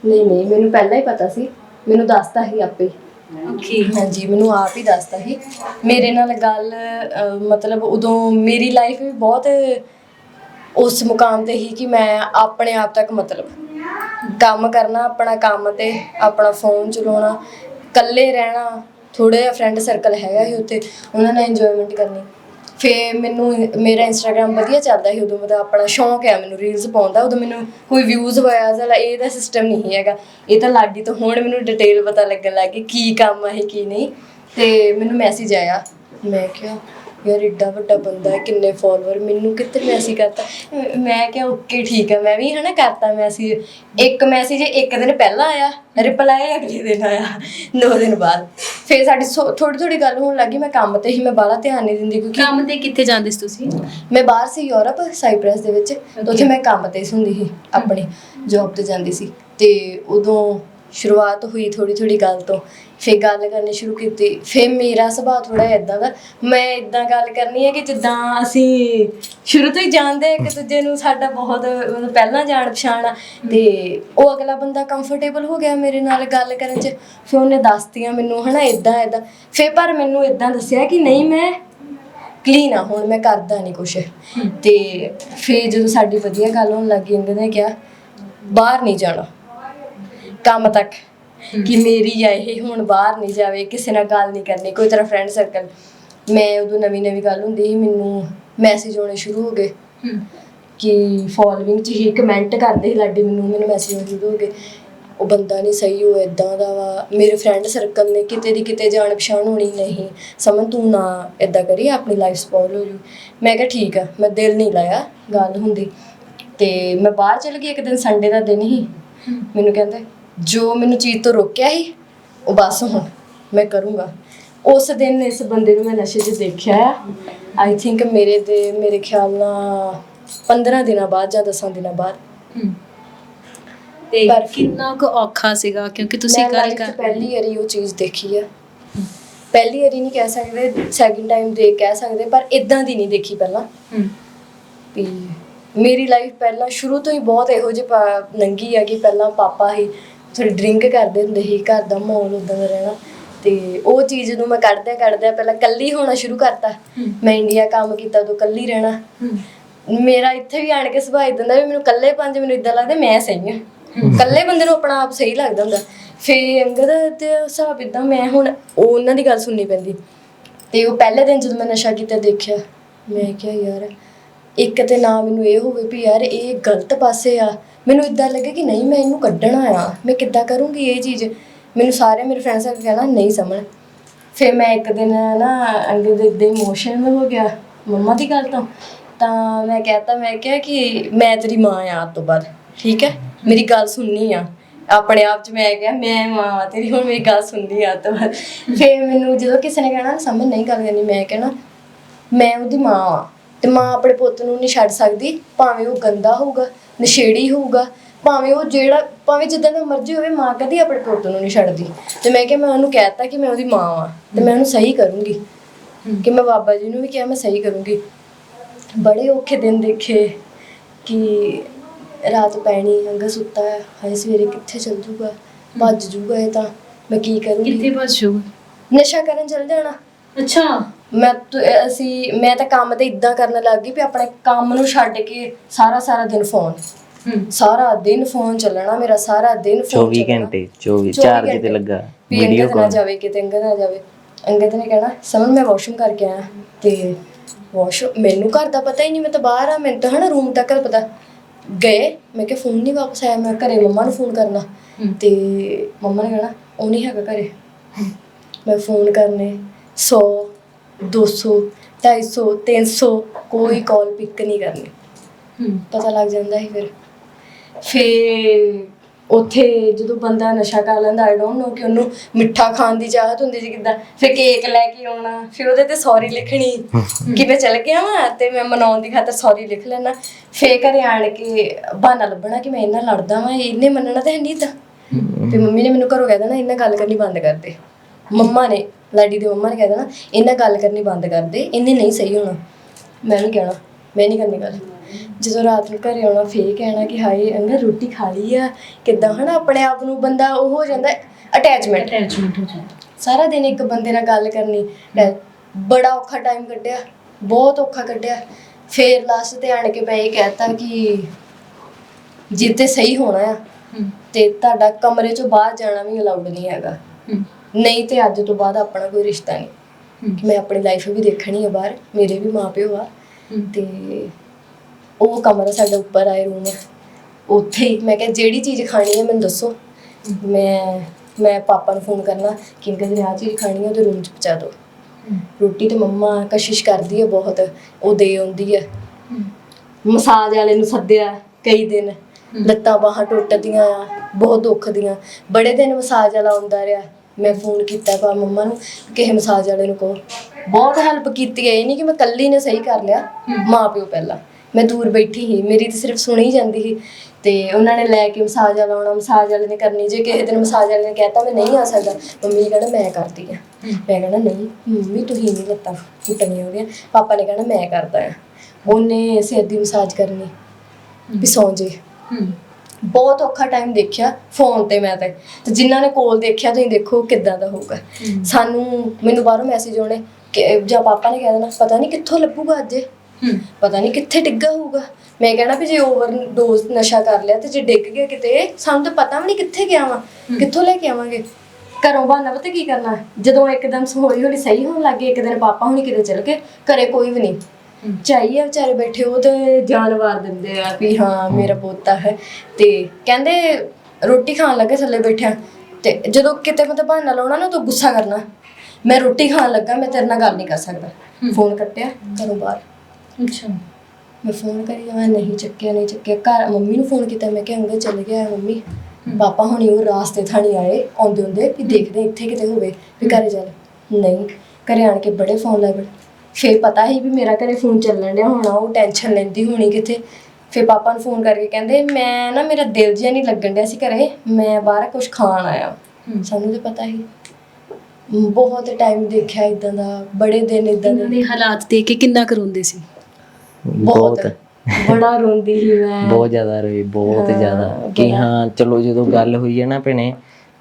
ਨਹੀਂ ਨਹੀਂ ਮੈਨੂੰ ਪਹਿਲਾਂ ਹੀ ਪਤਾ ਸੀ। ਮੈਨੂੰ ਦੱਸਤਾ ਸੀ ਆਪੇ। ਓਕੇ ਹਾਂਜੀ ਮੈਨੂੰ ਆਪ ਹੀ ਦੱਸਤਾ ਸੀ। ਮੇਰੇ ਨਾਲ ਗੱਲ ਅਹ, ਮਤਲਬ ਉਦੋਂ ਮੇਰੀ ਲਾਈਫ ਵੀ ਬਹੁਤ ਉਸ ਮੁਕਾਮ ਤੇ ਸੀ ਕਿ ਮੈਂ ਆਪਣੇ ਆਪ ਤੱਕ ਮਤਲਬ ਕੰਮ ਕਰਨਾ ਆਪਣਾ ਕੰਮ ਤੇ ਆਪਣਾ ਫੋਨ ਚਲਾਉਣਾ ਇਕੱਲੇ ਰਹਿਣਾ ਥੋੜਾ ਜਿਹਾ ਫਰੈਂਡ ਸਰਕਲ ਹੈਗਾ ਸੀ ਉੱਤੇ ਉਹਨਾਂ ਨਾਲ ਇੰਜੋਇਮੈਂਟ ਕਰਨੀ। ਫੇ ਮੈਨੂੰ ਮੇਰਾ ਇੰਸਟਾਗ੍ਰam ਵਧੀਆ ਚੱਲਦਾ ਸੀ, ਉਦੋਂ ਮਤਲਬ ਆਪਣਾ ਸ਼ੌਂਕ ਹੈ ਮੈਨੂੰ ਰੀਲਸ ਪਾਉਣ ਦਾ, ਉਦੋਂ ਮੈਨੂੰ ਕੋਈ ਵਿਊਜ਼ ਹੋਇਆ ਚਲਾ ਇਹਦਾ ਸਿਸਟਮ ਨਹੀਂ ਹੈਗਾ। ਇਹ ਤਾਂ ਲਾਡੀ ਤੋਂ ਹੁਣ ਮੈਨੂੰ ਡਿਟੇਲ ਪਤਾ ਲੱਗਣ ਲੱਗ ਗਈ ਕੀ ਕੰਮ ਹੈ ਕੀ ਨਹੀਂ। ਤੇ ਮੈਨੂੰ ਮੈਸੇਜ ਆਇਆ, ਮੈਂ ਕਿਹਾ ਯਾਰ ਏਡਾ ਵੱਡਾ ਬੰਦਾ ਹੈ ਕਿੰਨੇ ਫਾਲੋਅਰ ਮੈਨੂੰ ਕਿੱਥੇ ਮੈਸੇਜ ਕਰਤਾ? ਮ- ਮੈਂ ਕਿਹਾ ਓਕੇ ਠੀਕ ਹੈ। ਮੈਂ ਵੀ ਹਨਾ ਕਰਤਾ ਮੈਸੇਜ ਇੱਕ ਮੈਸੇਜ ਇੱਕ ਦਿਨ ਪਹਿਲਾਂ ਆਇਆ ਰਿਪਲਾਈ ਅਗਲੇ ਦਿਨ ਆਇਆ ਦੋ ਦਿਨ ਬਾਅਦ। ਫਿਰ ਸਾਡੀ ਥੋੜੀ ਥੋੜੀ ਗੱਲ ਹੋਣ ਲੱਗੀ ਮੈਂ ਕੰਮ ਤੇ ਹੀ ਮੈਂ ਬਾਹਲਾ ਧਿਆਨ ਨਹੀਂ ਦਿੰਦੀ ਕਿਉਂਕਿ ਕੰਮ ਤੇ ਕਿੱਥੇ ਜਾਂਦੇ ਸੀ ਤੁਸੀਂ? ਮੈਂ ਬਾਹਰ ਸੀ ਯੂਰਪ ਸਾਈਪ੍ਰਸ ਦੇ ਵਿੱਚ। ਤੇ ਉੱਥੇ ਮੈਂ ਕੰਮ ਤੇ ਸੀ ਹੁੰਦੀ ਸੀ ਆਪਣੀ ਜੌਬ ਤੇ ਜਾਂਦੀ ਸੀ। ਤੇ ਉਦੋਂ ਸ਼ੁਰੂਆਤ ਹੋਈ ਥੋੜੀ ਥੋੜੀ ਗੱਲ ਤੋਂ ਫੇ ਗੱਲ ਕਰਨੀ ਸ਼ੁਰੂ ਕੀਤੀ ਫੇ ਮੇਰਾ ਸੁਭਾਅ ਥੋੜਾ ਇਦਾਂ ਦਾ, ਮੈਂ ਇਦਾਂ ਗੱਲ ਕਰਨੀ ਹੈ ਕਿ ਜਿੱਦਾਂ ਅਸੀਂ ਸ਼ੁਰੂ ਤੋਂ ਹੀ ਜਾਣਦੇ ਹਾਂ ਇੱਕ ਦੂਜੇ ਨੂੰ ਸਾਡਾ ਬਹੁਤ ਮਤਲਬ ਪਹਿਲਾਂ ਜਾਣ ਪਛਾਣ ਆ, ਤੇ ਉਹ ਅਗਲਾ ਬੰਦਾ ਕੰਫਰਟੇਬਲ ਹੋ ਗਿਆ ਮੇਰੇ ਨਾਲ ਗੱਲ ਕਰਨ ਚ ਫੇ ਉਹਨੇ ਦੱਸਤੀਆਂ ਮੈਨੂੰ, ਹਨਾ ਇਦਾਂ ਇਦਾਂ ਫੇ ਪਰ ਮੈਨੂੰ ਇਦਾਂ ਦੱਸਿਆ ਕਿ ਨਹੀਂ, ਮੈਂ ਕਲੀਨ ਆ, ਹੁਣ ਮੈਂ ਕਰਦਾ ਨਹੀਂ ਕੁਛ, ਤੇ ਫੇਰ ਜਦੋਂ ਸਾਡੀ ਵਧੀਆ ਗੱਲ ਹੋਣ ਲੱਗੀ ਇਹਨਾਂ ਨੇ ਕਿਹਾ, ਬਾਹਰ ਨਹੀਂ ਜਾਣਾ। ਕੰਮ ਤੱਕ ਕਿ ਮੇਰੀ ਆ ਇਹ ਹੁਣ ਬਾਹਰ ਨਹੀਂ ਜਾਵੇ ਕਿਸੇ ਨਾਲ ਗੱਲ ਨਹੀਂ ਕਰਨੀ ਕੋਈ ਤਰ੍ਹਾਂ ਫਰੈਂਡ ਸਰਕਲ ਮੈਂ ਉਦੋਂ ਨਵੀਂ ਨਵੀਂ ਗੱਲ ਹੁੰਦੀ ਸੀ ਮੈਨੂੰ ਮੈਸੇਜ ਆਉਣੇ ਸ਼ੁਰੂ ਹੋ ਗਏ। ਕਿ ਫੋਲੋਇੰਗ ਚ ਹੀ ਕਮੈਂਟ ਕਰਦੇ ਸੀ ਲਾਡੀ ਮੈਨੂੰ ਮੈਨੂੰ ਮੈਸੇਜ ਆਉਣੇ ਸ਼ੁਰੂ ਹੋ ਗਏ। ਉਹ ਬੰਦਾ ਨਹੀਂ ਸਹੀ ਉਹ ਇਦਾਂ ਦਾ ਵਾ। ਮੇਰੇ ਫਰੈਂਡ ਸਰਕਲ ਨੇ ਕਿਤੇ ਦੀ ਕਿਤੇ ਜਾਣ ਪਛਾਣ ਹੋਣੀ ਨਹੀਂ। ਸਮਝ ਤੂੰ ਨਾ ਇਦਾਂ ਕਰੀ ਆਪਣੀ ਲਾਈਫ ਸਪੋਇਲ ਹੋ ਜੂ। ਮੈਂ ਕਿਹਾ ਠੀਕ ਆ ਮੈਂ ਦਿਲ ਨਹੀਂ ਲਾਇਆ ਗੱਲ ਹੁੰਦੀ। ਤੇ ਮੈਂ ਬਾਹਰ ਚਲ ਗਈ ਇੱਕ ਦਿਨ ਸੰਡੇ ਦਾ ਦਿਨ ਹੀ। ਮੈਨੂੰ ਕਹਿੰਦੇ ਜੋ ਮੈਨੂੰ ਚੀਜ਼ ਤੋਂ ਰੋਕਿਆ ਸੀ ਉਹ ਬਸ ਹੁਣ ਮੈਂ ਕਰੂੰਗਾ। ਉਸ ਦਿਨ ਇਸ ਬੰਦੇ ਨੂੰ ਮੈਂ ਨਸ਼ੇ 'ਚ ਦੇਖਿਆ ਆ। ਆਈ ਥਿੰਕ ਮੇਰੇ ਦੇ ਮੇਰੇ ਖਿਆਲ ਨਾਲ 15 ਦਿਨਾਂ ਬਾਅਦ ਜਾਂ 10 ਦਿਨਾਂ ਬਾਅਦ। ਤੇ ਪਰ- ਕਿੰਨਾ ਕੁ ਔਖਾ ਸੀਗਾ? ਕਿਉਂਕਿ ਤੁਸੀਂ ਗੱਲ ਕਰ ਪਹਿਲੀ ਵਾਰੀ ਉਹ ਚੀਜ਼ ਦੇਖੀ ਆ। ਪਹਿਲੀ ਵਾਰੀ ਨਹੀਂ ਕਹਿ ਸਕਦੇ ਸੈਕਿੰਡ ਟਾਈਮ ਦੇਖ ਕਹਿ ਸਕਦੇ ਪਰ ਇਦਾਂ ਦੀ ਨਹੀਂ ਦੇਖੀ ਪਹਿਲਾਂ। ਵੀ ਮੇਰੀ ਲਾਈਫ ਪਹਿਲਾਂ ਸ਼ੁਰੂ ਤੋਂ ਹੀ ਬਹੁਤ ਇਹੋ ਜਿਹੀ ਲੰਘੀ ਆ ਕਿ ਪਹਿਲਾਂ ਪਾਪਾ ਹੀ ਥੋੜੀ ਡਰਿੰਕ ਕਰਦੇ ਹੁੰਦੇ ਸੀ ਘਰ ਦਾ ਮਾਹੌਲ ਉਦਾਂ ਦਾ ਰਹਿਣਾ। ਤੇ ਉਹ ਚੀਜ਼ ਨੂੰ ਮੈਂ ਕੱਢਦਿਆਂ ਕੱਢਦਿਆਂ ਪਹਿਲਾਂ ਕੱਲੀ ਹੋਣਾ ਸ਼ੁਰੂ ਕਰਤਾ। ਮੈਂ ਇੰਡੀਆ ਕੰਮ ਕੀਤਾ ਉਦੋਂ ਕੱਲੀ ਰਹਿਣਾ। ਮੇਰਾ ਇੱਥੇ ਵੀ ਆਣ ਕੇ ਸੁਭਾਅ ਇਦਾਂ ਦਾ ਵੀ ਮੈਨੂੰ ਕੱਲੇ ਪੰਜ ਮੈਨੂੰ ਇਦਾਂ ਲੱਗਦਾ ਮੈਂ ਸਹੀ ਹਾਂ। ਕੱਲੇ ਬੰਦੇ ਨੂੰ ਆਪਣਾ ਆਪ ਸਹੀ ਲੱਗਦਾ ਹੁੰਦਾ। ਫੇ ਅੰਗਦ ਤੇ ਹਿਸਾਬ ਇਦਾਂ ਮੈਂ ਹੁਣ ਉਹ ਉਹਨਾਂ ਦੀ ਗੱਲ ਸੁਣਨੀ ਪੈਂਦੀ। ਤੇ ਉਹ ਪਹਿਲੇ ਦਿਨ ਜਦੋਂ ਮੈਂ ਨਸ਼ਾ ਕੀਤਾ ਦੇਖਿਆ ਮੈਂ ਕਿਹਾ ਯਾਰ ਇੱਕ ਤੇ ਨਾ ਮੈਨੂੰ ਇਹ ਹੋਵੇ ਵੀ ਯਾਰ ਇਹ ਗਲਤ ਪਾਸੇ ਆ। ਮੈਨੂੰ ਇਦਾਂ ਲੱਗੇ ਕਿ ਨਹੀਂ, ਮੈਂ ਇਹਨੂੰ ਕੱਢਣਾ ਆ ਮੈਂ ਕਿੱਦਾਂ ਕਰੂੰਗੀ ਇਹ ਚੀਜ਼? ਮੈਨੂੰ ਸਾਰੇ ਮੇਰੇ ਫਰੈਂਡਸ ਆ ਕਹਿਣਾ, ਨਹੀਂ ਸਮਝ। ਫਿਰ ਮੈਂ ਇੱਕ ਦਿਨ ਨਾ ਅੰਗਦ ਦੇ ਇਮੋਸ਼ਨਲ ਹੋ ਗਿਆ। ਮੰਮਾ ਦੀ ਗੱਲ ਤੋਂ। ਤਾਂ ਮੈਂ ਕਹਤਾ, ਮੈਂ ਕਿਹਾ ਕਿ ਮੈਂ ਤੇਰੀ ਮਾਂ ਆ ਅੱਜ ਤੋਂ ਬਾਅਦ, ਠੀਕ ਹੈ? ਮੇਰੀ ਗੱਲ ਸੁਣਨੀ ਆ। ਆਪਣੇ ਆਪ ਚ ਮੈਂ ਕਿਹਾ, ਮੈਂ ਮਾਂ ਤੇਰੀ, ਹੁਣ ਮੇਰੀ ਗੱਲ ਸੁਣਦੀ ਆ ਅੱਜ ਫਿਰ ਮੈਨੂੰ ਜਦੋਂ ਕਿਸੇ ਨੇ ਕਹਿਣਾ, ਸਮਝ ਨਹੀਂ ਗੱਲ ਕਰਨੀ, ਮੈਂ ਕਹਿਣਾ, ਮੈਂ ਉਹਦੀ ਮਾਂ ਆ। ਤੇ ਮਾਂ ਆਪਣੇ ਪੁੱਤ ਨੂੰ ਨਹੀਂ ਛੱਡ ਸਕਦੀ ਭਾਵੇਂ ਉਹ ਗੰਦਾ ਹੋਊਗਾ ਨਸ਼ੇੜੀ ਹੋਊਗਾ ਭਾਵੇਂ ਉਹ ਜਿਹੜਾ ਭਾਵੇਂ ਜਿੱਦਾਂ ਦਾ ਮਰਜ਼ੀ ਹੋਵੇ ਮਾਂ ਕਦੀ ਆਪਣੇ ਪੁੱਤ ਨੂੰ ਨਹੀਂ ਛੱਡਦੀ। ਤੇ ਮੈਂ ਕਿਹਾ ਮੈਂ ਉਹਨੂੰ ਕਹਿਤਾ ਕਿ ਮੈਂ ਉਹਦੀ ਮਾਂ ਵਾਂ ਤੇ ਮੈਂ ਉਹਨੂੰ ਸਹੀ ਕਰੂੰਗੀ। ਕਿ ਮੈਂ ਬਾਬਾ ਜੀ ਨੂੰ ਵੀ ਕਿਹਾ ਮੈਂ ਸਹੀ ਕਰੂੰਗੀ। ਬੜੇ ਔਖੇ ਦਿਨ ਦੇਖੇ ਕਿ ਰਾਤ ਪੈਣੀ ਅੰਗਾ ਸੁੱਤਾ ਹੈ ਹਾਏ ਸਵੇਰੇ ਕਿੱਥੇ ਚਲ ਜੂਗਾ ਭੱਜ ਜੂਗਾ ਇਹ ਤਾਂ ਮੈਂ ਕੀ ਕਰੂੰਗੀ? ਕਿੱਥੇ ਭੱਜੂ ਨਸ਼ਾ ਕਰਨ ਚਲ ਜਾਣਾ। ਅੱਛਾ। ਮੈਂ ਤਾਂ- ਅਸੀਂ ਮੈਂ ਤਾਂ ਕੰਮ ਤੇ ਇਦਾਂ ਕਰਨ ਲੱਗ ਗਈ ਵੀ ਆਪਣੇ ਕੰਮ ਨੂੰ ਛੱਡ ਕੇ ਸਾਰਾ ਸਾਰਾ ਦਿਨ ਫੋਨ ਹੂੰ। ਸਾਰਾ ਦਿਨ ਫੋਨ ਚੱਲਣਾ ਮੇਰਾ ਸਾਰਾ ਦਿਨ ਫੋਨ 24 ਘੰਟੇ 24 ਚਾਰਜ ਤੇ ਲੱਗਾ ਵੀਡੀਓ ਵੀਡੀਓ ਨਾ ਕਾਲ ਜਾਵੇ ਕਿਤੇ ਅੰਗਦ ਨਾ ਜਾਵੇ। ਅੰਗਦ ਨੇ ਕਹਿਣਾ ਸਮਝ ਮੈਂ ਵਾਸ਼ਰੂਮ ਕਰਕੇ ਆਇਆ। ਤੇ ਵਾਸ਼ ਮੈਨੂੰ ਘਰ ਦਾ ਪਤਾ ਹੀ ਨਹੀਂ ਮੈਂ ਤਾਂ ਬਾਹਰ ਆ ਮੈਨੂੰ ਤਾਂ ਹਨਾ ਰੂਮ ਤੱਕ ਦਾ ਪਤਾ। ਗਏ ਮੈਂ ਕਿਹਾ ਫੋਨ ਨਹੀਂ ਵਾਪਸ ਆਇਆ ਮੈਂ ਘਰੇ ਮੰਮਾ ਨੂੰ ਫੋਨ ਕਰਨਾ। ਤੇ ਮੰਮਾ ਨੇ ਕਹਿਣਾ ਉਹ ਨਹੀਂ ਹੈਗਾ ਘਰੇ। ਮੈਂ ਫੋਨ ਕਰਨੇ 100 200 250 300 ਕੋਈ ਕਾਲ ਪਿਕ ਨਹੀਂ ਕਰਨੀ ਹੂੰ ਪਤਾ ਲੱਗ ਜਾਂਦਾ ਸੀ ਫਿਰ ਫਿਰ ਉੱਥੇ ਜਦੋਂ ਬੰਦਾ ਨਸ਼ਾ ਕਰ ਲੈਂਦਾ ਆਈ ਡੋਨਟ ਨੋ ਕਿ ਉਹਨੂੰ ਮਿੱਠਾ ਖਾਣ ਦੀ ਚਾਹਤ ਹੁੰਦੀ ਸੀ ਕਿਦਾਂ ਫਿਰ ਕੇਕ ਲੈ ਕੇ ਆਉਣਾ ਫਿਰ ਉਹਦੇ ਤੇ ਸੌਰੀ ਲਿਖਣੀ ਕਿ ਮੈਂ ਚਲ ਗਿਆ ਵਾਂ ਤੇ ਮੈਂ ਮਨਾਉਣ ਦੀ ਖਾਤਰ ਸੌਰੀ ਲਿਖ ਲੈਣਾ ਫੇਰ ਘਰੇ ਆਣ ਕੇ ਬਹਾਨਾ ਲੱਭਣਾ ਕਿ ਮੈਂ ਇਹਨਾਂ ਲੜਦਾ ਵਾਂ ਇਹਨੇ ਮੰਨਣਾ ਤਾਂ ਹੈ ਨਹੀਂ ਤਾਂ ਤੇ ਮੰਮੀ ਨੇ ਮੈਨੂੰ ਘਰੋਂ ਕਹਿ ਦੇਣਾ ਇਹਨਾਂ ਗੱਲ ਕਰਨੀ ਬੰਦ ਕਰ ਦੇ ਮੰਮਾ ਨੇ ਲਾਡੀ ਦੇ ਮੰਮਾ ਨੇ ਕਹਿ ਦੇਣਾ ਇਹਨਾਂ ਗੱਲ ਕਰਨੀ ਬੰਦ ਕਰ ਦੇ ਇਹਨੇ ਨਹੀਂ ਸਹੀ ਹੋਣਾ। ਮੈਂ ਵੀ ਕਹਿਣਾ ਮੈਂ ਨਹੀਂ ਕਰਨੀ ਗੱਲ। ਜਦੋਂ ਰਾਤ ਨੂੰ ਘਰੇ ਆਉਣਾ ਫੇਰ ਕਹਿਣਾ ਕਿ ਹਾਏ ਅੰਗਾ ਰੋਟੀ ਖਾ ਲਈ ਆ ਕਿੱਦਾਂ ਹਨਾ ਆਪਣੇ ਆਪ ਨੂੰ ਬੰਦਾ ਉਹ ਹੋ ਜਾਂਦਾ ਅਟੈਚਮੈਂਟ ਅਟੈਚਮੈਂਟ ਹੋ ਜਾਂਦਾ। ਸਾਰਾ ਦਿਨ ਇੱਕ ਬੰਦੇ ਨਾਲ ਗੱਲ ਕਰਨੀ ਬੜਾ ਔਖਾ ਟਾਈਮ ਕੱਢਿਆ ਬਹੁਤ ਔਖਾ ਕੱਢਿਆ। ਫੇਰ ਲਾਸਟ ਤੇ ਆਣ ਕੇ ਮੈਂ ਇਹ ਕਹਿਤਾ ਕਿ ਜਿੱਤੇ ਸਹੀ ਹੋਣਾ ਆ ਤੇ ਤੁਹਾਡਾ ਕਮਰੇ ਚੋਂ ਬਾਹਰ ਜਾਣਾ ਵੀ ਅਲਾਉਡ ਨਹੀਂ ਹੈਗਾ। ਨਹੀਂ ਤੇ ਅੱਜ ਤੋਂ ਬਾਅਦ ਆਪਣਾ ਕੋਈ ਰਿਸ਼ਤਾ ਨਹੀਂ। ਮੈਂ ਆਪਣੀ ਲਾਈਫ ਵੀ ਦੇਖਣੀ ਹੈ ਬਾਹਰ ਮੇਰੇ ਵੀ ਮਾਪਿਓ ਆ। ਤੇ ਉਹ ਕਮਰਾ ਸਾਡਾ ਉੱਪਰ ਆਏ ਰੂਮ ਉੱਥੇ ਹੀ ਮੈਂ ਕਿਹਾ ਜਿਹੜੀ ਚੀਜ਼ ਖਾਣੀ ਹੈ ਮੈਨੂੰ ਦੱਸੋ। ਮੈਂ ਮੈਂ ਪਾਪਾ ਨੂੰ ਫੋਨ ਕਰਨਾ ਕਿ ਨੇ ਆਹ ਚੀਜ਼ ਖਾਣੀ ਹੈ ਉਹਦੇ ਰੂਮ 'ਚ ਪਹੁੰਚਾ ਦਿਓ। ਹੂੰ। ਰੋਟੀ ਤੇ ਮੰਮਾ ਕਸ਼ਿਸ਼ ਕਰਦੀ ਹੈ ਬਹੁਤ ਉਹ ਦੇ ਆਉਂਦੀ ਹੈ। ਮਸਾਜ ਵਾਲੇ ਨੂੰ ਸੱਦਿਆ ਕਈ ਦਿਨ। ਲੱਤਾਂ ਬਾਹਾਂ ਟੁੱਟਦੀਆਂ ਆ ਬਹੁਤ ਦੁੱਖ ਦੀਆਂ। ਬੜੇ ਦਿਨ ਮਸਾਜ ਵਾਲਾ ਆਉਂਦਾ ਰਿਹਾ। ਮੈਂ ਫੋਨ ਕੀਤਾ ਪਾ ਮੰਮਾ ਨੂੰ ਕਿਸੇ ਮਸਾਜ ਵਾਲੇ ਨੂੰ ਕਹੋ। ਬਹੁਤ ਹੈਲਪ ਕੀਤੀ ਹੈ ਇਹ ਨਹੀਂ ਕਿ ਮੈਂ ਇਕੱਲੀ ਨੇ ਸਹੀ ਕਰ ਲਿਆ ਮਾਂ ਪਿਓ ਪਹਿਲਾਂ। ਮੈਂ ਦੂਰ ਬੈਠੀ ਸੀ ਮੇਰੀ ਤਾਂ ਸਿਰਫ ਸੁਣੀ ਜਾਂਦੀ ਸੀ। ਤੇ ਉਹਨਾਂ ਨੇ ਲੈ ਕੇ ਮਸਾਜ ਵਾਲਾ ਆਉਣਾ ਮਸਾਜ ਵਾਲੇ ਨੇ ਕਰਨੀ ਜੇ ਕਿਸੇ ਦਿਨ ਮਸਾਜ ਵਾਲੇ ਨੇ ਕਹਿਤਾ ਮੈਂ ਨਹੀਂ ਆ ਸਕਦਾ ਮੰਮੀ ਨੇ ਕਹਿਣਾ ਮੈਂ ਕਰਦੀ ਆ। ਮੈਂ ਕਹਿਣਾ ਨਹੀਂ ਮੰਮੀ ਤੁਸੀਂ ਨਹੀਂ ਲੱਤਾਂ ਟੁੱਟਣੀਆਂ ਉਹਦੀਆਂ। ਪਾਪਾ ਨੇ ਕਹਿਣਾ ਮੈਂ ਕਰਦਾ ਆ। ਉਹਨੇ ਸਿਰ ਦੀ ਮਸਾਜ ਕਰਨੀ ਵੀ ਸੌਂ ਜੇ। ਬਹੁਤ ਔਖਾ ਟਾਈਮ ਦੇਖਿਆ ਫੋਨ ਤੇ ਮੈਂ ਤੇ। ਤੇ ਜਿਨ੍ਹਾਂ ਨੇ ਕੋਲ ਦੇਖਿਆ ਤੁਸੀਂ ਦੇਖੋ ਕਿੱਦਾਂ ਦਾ ਹੋਊਗਾ। ਸਾਨੂੰ ਮੈਨੂੰ ਬਾਹਰੋਂ ਮੈਸੇਜ ਆਉਣੇ ਕਿ ਜਾਂ ਪਾਪਾ ਨੇ ਕਹਿ ਦੇਣਾ ਪਤਾ ਨਹੀਂ ਕਿੱਥੋਂ ਲੱਭੂਗਾ ਅੱਜ ਪਤਾ ਨਹੀਂ ਕਿੱਥੇ ਡਿੱਗਾ ਹੋਊਗਾ। ਮੈਂ ਕਹਿਣਾ ਵੀ ਜੇ ਓਵਰ ਡੋਜ਼ ਨਸ਼ਾ ਕਰ ਲਿਆ ਤੇ ਜੇ ਡਿੱਗ ਗਿਆ ਕਿਤੇ ਸਾਨੂੰ ਤਾਂ ਪਤਾ ਵੀ ਨਹੀਂ ਕਿੱਥੇ ਗਿਆ ਵਾ। ਕਿੱਥੋਂ ਲੈ ਕੇ ਆਵਾਂਗੇ? ਘਰੋਂ ਬਹਾਨਾ ਪਤਾ ਕੀ ਕਰਨਾ? ਜਦੋਂ ਇੱਕਦਮ ਹੌਲੀ ਹੌਲੀ ਸਹੀ ਹੋਣ ਲੱਗੇ ਇੱਕ ਦਿਨ ਪਾਪਾ ਹੁਣੀ ਕਿਤੇ ਚਲ ਗਏ ਘਰੇ ਕੋਈ ਵੀ ਨਹੀਂ ਚਾਹੀਏ ਆ ਵਿਚਾਰੇ ਬੈਠੇ ਉਹ ਤੇ ਜਾਨਵਾਰ ਦਿੰਦੇ ਆ ਵੀ ਹਾਂ ਮੇਰਾ ਪੋਤਾ ਹੈ। ਤੇ ਕਹਿੰਦੇ ਰੋਟੀ ਖਾਣ ਲੱਗੇ ਥੱਲੇ ਬੈਠਿਆ। ਤੇ ਜਦੋਂ ਕਿਤੇ ਮਤਲਬ ਬਹਾਨਾ ਲਾਉਣਾ ਨਾ ਤਾਂ ਗੁੱਸਾ ਕਰਨਾ। ਮੈਂ ਰੋਟੀ ਖਾਣ ਲੱਗਾ ਮੈਂ ਤੇਰੇ ਨਾਲ ਗੱਲ ਨਹੀਂ ਕਰ ਸਕਦਾ। ਫੋਨ ਕੱਟਿਆ ਘਰੋਂ ਬਾਹਰ। ਅੱਛਾ। ਮੈਂ ਫੋਨ ਕਰੀ ਜਾਵਾਂ ਨਹੀਂ ਚੱਕਿਆ ਨਹੀਂ ਚੱਕਿਆ। ਘਰ ਮੰਮੀ ਨੂੰ ਫੋਨ ਕੀਤਾ ਮੈਂ ਕਿਹਾ ਅੰਗਦ ਚੱਲ ਗਿਆ ਮੰਮੀ। ਪਾਪਾ ਹੁਣੀ ਉਹ ਰਾਸਤੇ ਥਾਣੀ ਆਏ ਆਉਂਦੇ ਹੁੰਦੇ ਵੀ ਦੇਖਦੇ ਇੱਥੇ ਕਿਤੇ ਹੋਵੇ ਵੀ ਘਰੇ ਚੱਲ। ਨਹੀਂ ਘਰੇ ਆਣ ਕੇ ਬੜੇ ਫੋਨ ਲਾਏ ਬੜੇ। ਫੇਰ ਪਤਾ ਹੀ ਵੀ ਮੇਰਾ ਘਰੇ ਫੋਨ ਚੱਲਣ ਡਿਆ ਹੋਣਾ ਉਹ ਟੈਨਸ਼ਨ ਲੈਂਦੀ ਹੋਣੀ ਕਿਤੇ ਫੇਰ ਪਾਪਾ ਨੂੰ ਫੋਨ ਕਰਕੇ ਕਹਿੰਦੇ ਮੈਂ ਨਾ ਮੇਰਾ ਦਿਲ ਜਿਹਾ ਨਹੀਂ ਲੱਗਣ ਡਿਆ ਸੀ ਘਰੇ ਮੈਂ ਬਾਹਰ ਕੁਝ ਖਾਣ ਆਇਆ। ਸਾਨੂੰ ਤਾਂ ਪਤਾ ਹੀ ਬਹੁਤ ਟਾਈਮ ਦੇਖਿਆ ਇਦਾਂ ਦਾ ਬੜੇ ਦਿਨ ਇਦਾਂ ਇਹਨਾਂ ਦੇ। ਦੇ ਹਾਲਾਤ ਦੇਖ ਕੇ ਕਿੰਨਾ ਕਰੋਂਦੇ ਸੀ? ਬਹੁਤ। ਬੜਾ ਰੋਂਦੀ ਸੀ ਮੈਂ। ਬਹੁਤ ਜ਼ਿਆਦਾ ਰੋਈ ਬਹੁਤ ਜ਼ਿਆਦਾ। ਕਿ ਹਾਂ ਚਲੋ ਜਦੋਂ ਗੱਲ ਹੋਈ ਹੈ ਨਾ ਭੈਣੇ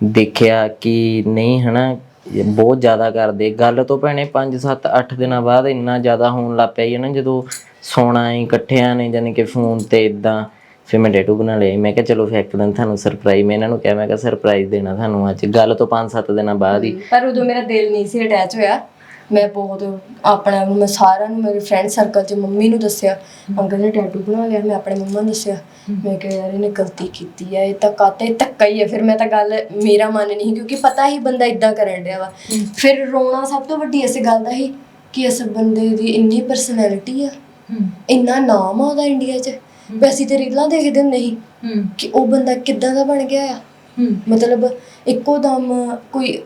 ਦੇਖਿਆ ਕਿ ਨਹੀਂ ਹਨਾ ਇਹ ਬਹੁਤ ਜ਼ਿਆਦਾ ਕਰਦੇ। ਗੱਲ ਤੋਂ ਭੈਣੇ 5 7 8 ਦਿਨਾਂ ਬਾਅਦ ਇੰਨਾ ਜ਼ਿਆਦਾ ਹੋਣ ਲੱਗ ਪਿਆ ਸੀ ਨਾ, ਜਦੋਂ ਸੋਣਾ ਹੈ ਇਕੱਠਿਆਂ ਨੇ ਜਾਨੀ ਕਿ ਫੋਨ ਤੇ ਇਦਾਂ ਫਿਰ ਮੈਂ ਡੇਟੂ ਬਣਾ ਲਿਆ ਮੈਂ ਕਿਹਾ ਚਲੋ ਫਿਰ ਇੱਕ ਦਿਨ ਤੁਹਾਨੂੰ ਸਰਪ੍ਰਾਈਜ਼ ਮੈਂ ਇਹਨਾਂ ਨੂੰ ਕਿਹਾ, ਮੈਂ ਕਿਹਾ ਸਰਪ੍ਰਾਈਜ਼ ਦੇਣਾ ਤੁਹਾਨੂੰ ਅੱਜ। ਗੱਲ ਤੋਂ 5 7 ਦਿਨਾਂ ਬਾਅਦ ਹੀ। ਪਰ ਉਦੋਂ ਮੇਰਾ ਦਿਲ ਨਹੀਂ ਸੀ ਅਟੈਚ ਹੋਇਆ। ਮੈਂ ਬਹੁਤ ਆਪਣੇ ਮੈਂ ਸਾਰਿਆਂ ਨੂੰ ਮੇਰੇ ਫਰੈਂਡ ਸਰਕਲ 'ਚ ਮੰਮੀ ਨੂੰ ਦੱਸਿਆ। ਅੰਕਲ ਨੇ ਟੈਟੂ ਬਣਾ ਲਿਆ ਮੈਂ ਆਪਣੇ ਮੰਮਾ ਨੂੰ ਦੱਸਿਆ। ਮੈਂ ਕਿਹਾ ਯਾਰ ਇਹਨੇ ਗਲਤੀ ਕੀਤੀ ਹੈ ਇਹ ਤਾਂ ਕਾਤੇ ਧੱਕਾ ਹੀ ਹੈ ਫਿਰ ਮੈਂ ਤਾਂ ਗੱਲ ਮੇਰਾ ਮਨ ਨਹੀਂ ਕਿਉਂਕਿ ਪਤਾ ਹੀ ਬੰਦਾ ਇਦਾਂ ਕਰਨ ਡਿਆ ਵਾ। ਫਿਰ ਰੋਣਾ ਸਭ ਤੋਂ ਵੱਡੀ ਇਸ ਗੱਲ ਦਾ ਹੀ ਕਿ ਇਸ ਬੰਦੇ ਦੀ ਇੰਨੀ ਪਰਸਨੈਲਿਟੀ ਆ। ਇੰਨਾ ਨਾਮ ਆ ਉਹਦਾ ਇੰਡੀਆ 'ਚ। ਵੈਸੇ ਤੇ ਰੀਲਾਂ ਦੇਖਦੇ ਹੁੰਦੇ ਸੀ ਹੂੰ। ਕਿ ਉਹ ਬੰਦਾ ਕਿੱਦਾਂ ਦਾ ਬਣ ਗਿਆ ਆ। ਮਤਲਬ ਇੱਕੋ ਦਮ ਕੋਈ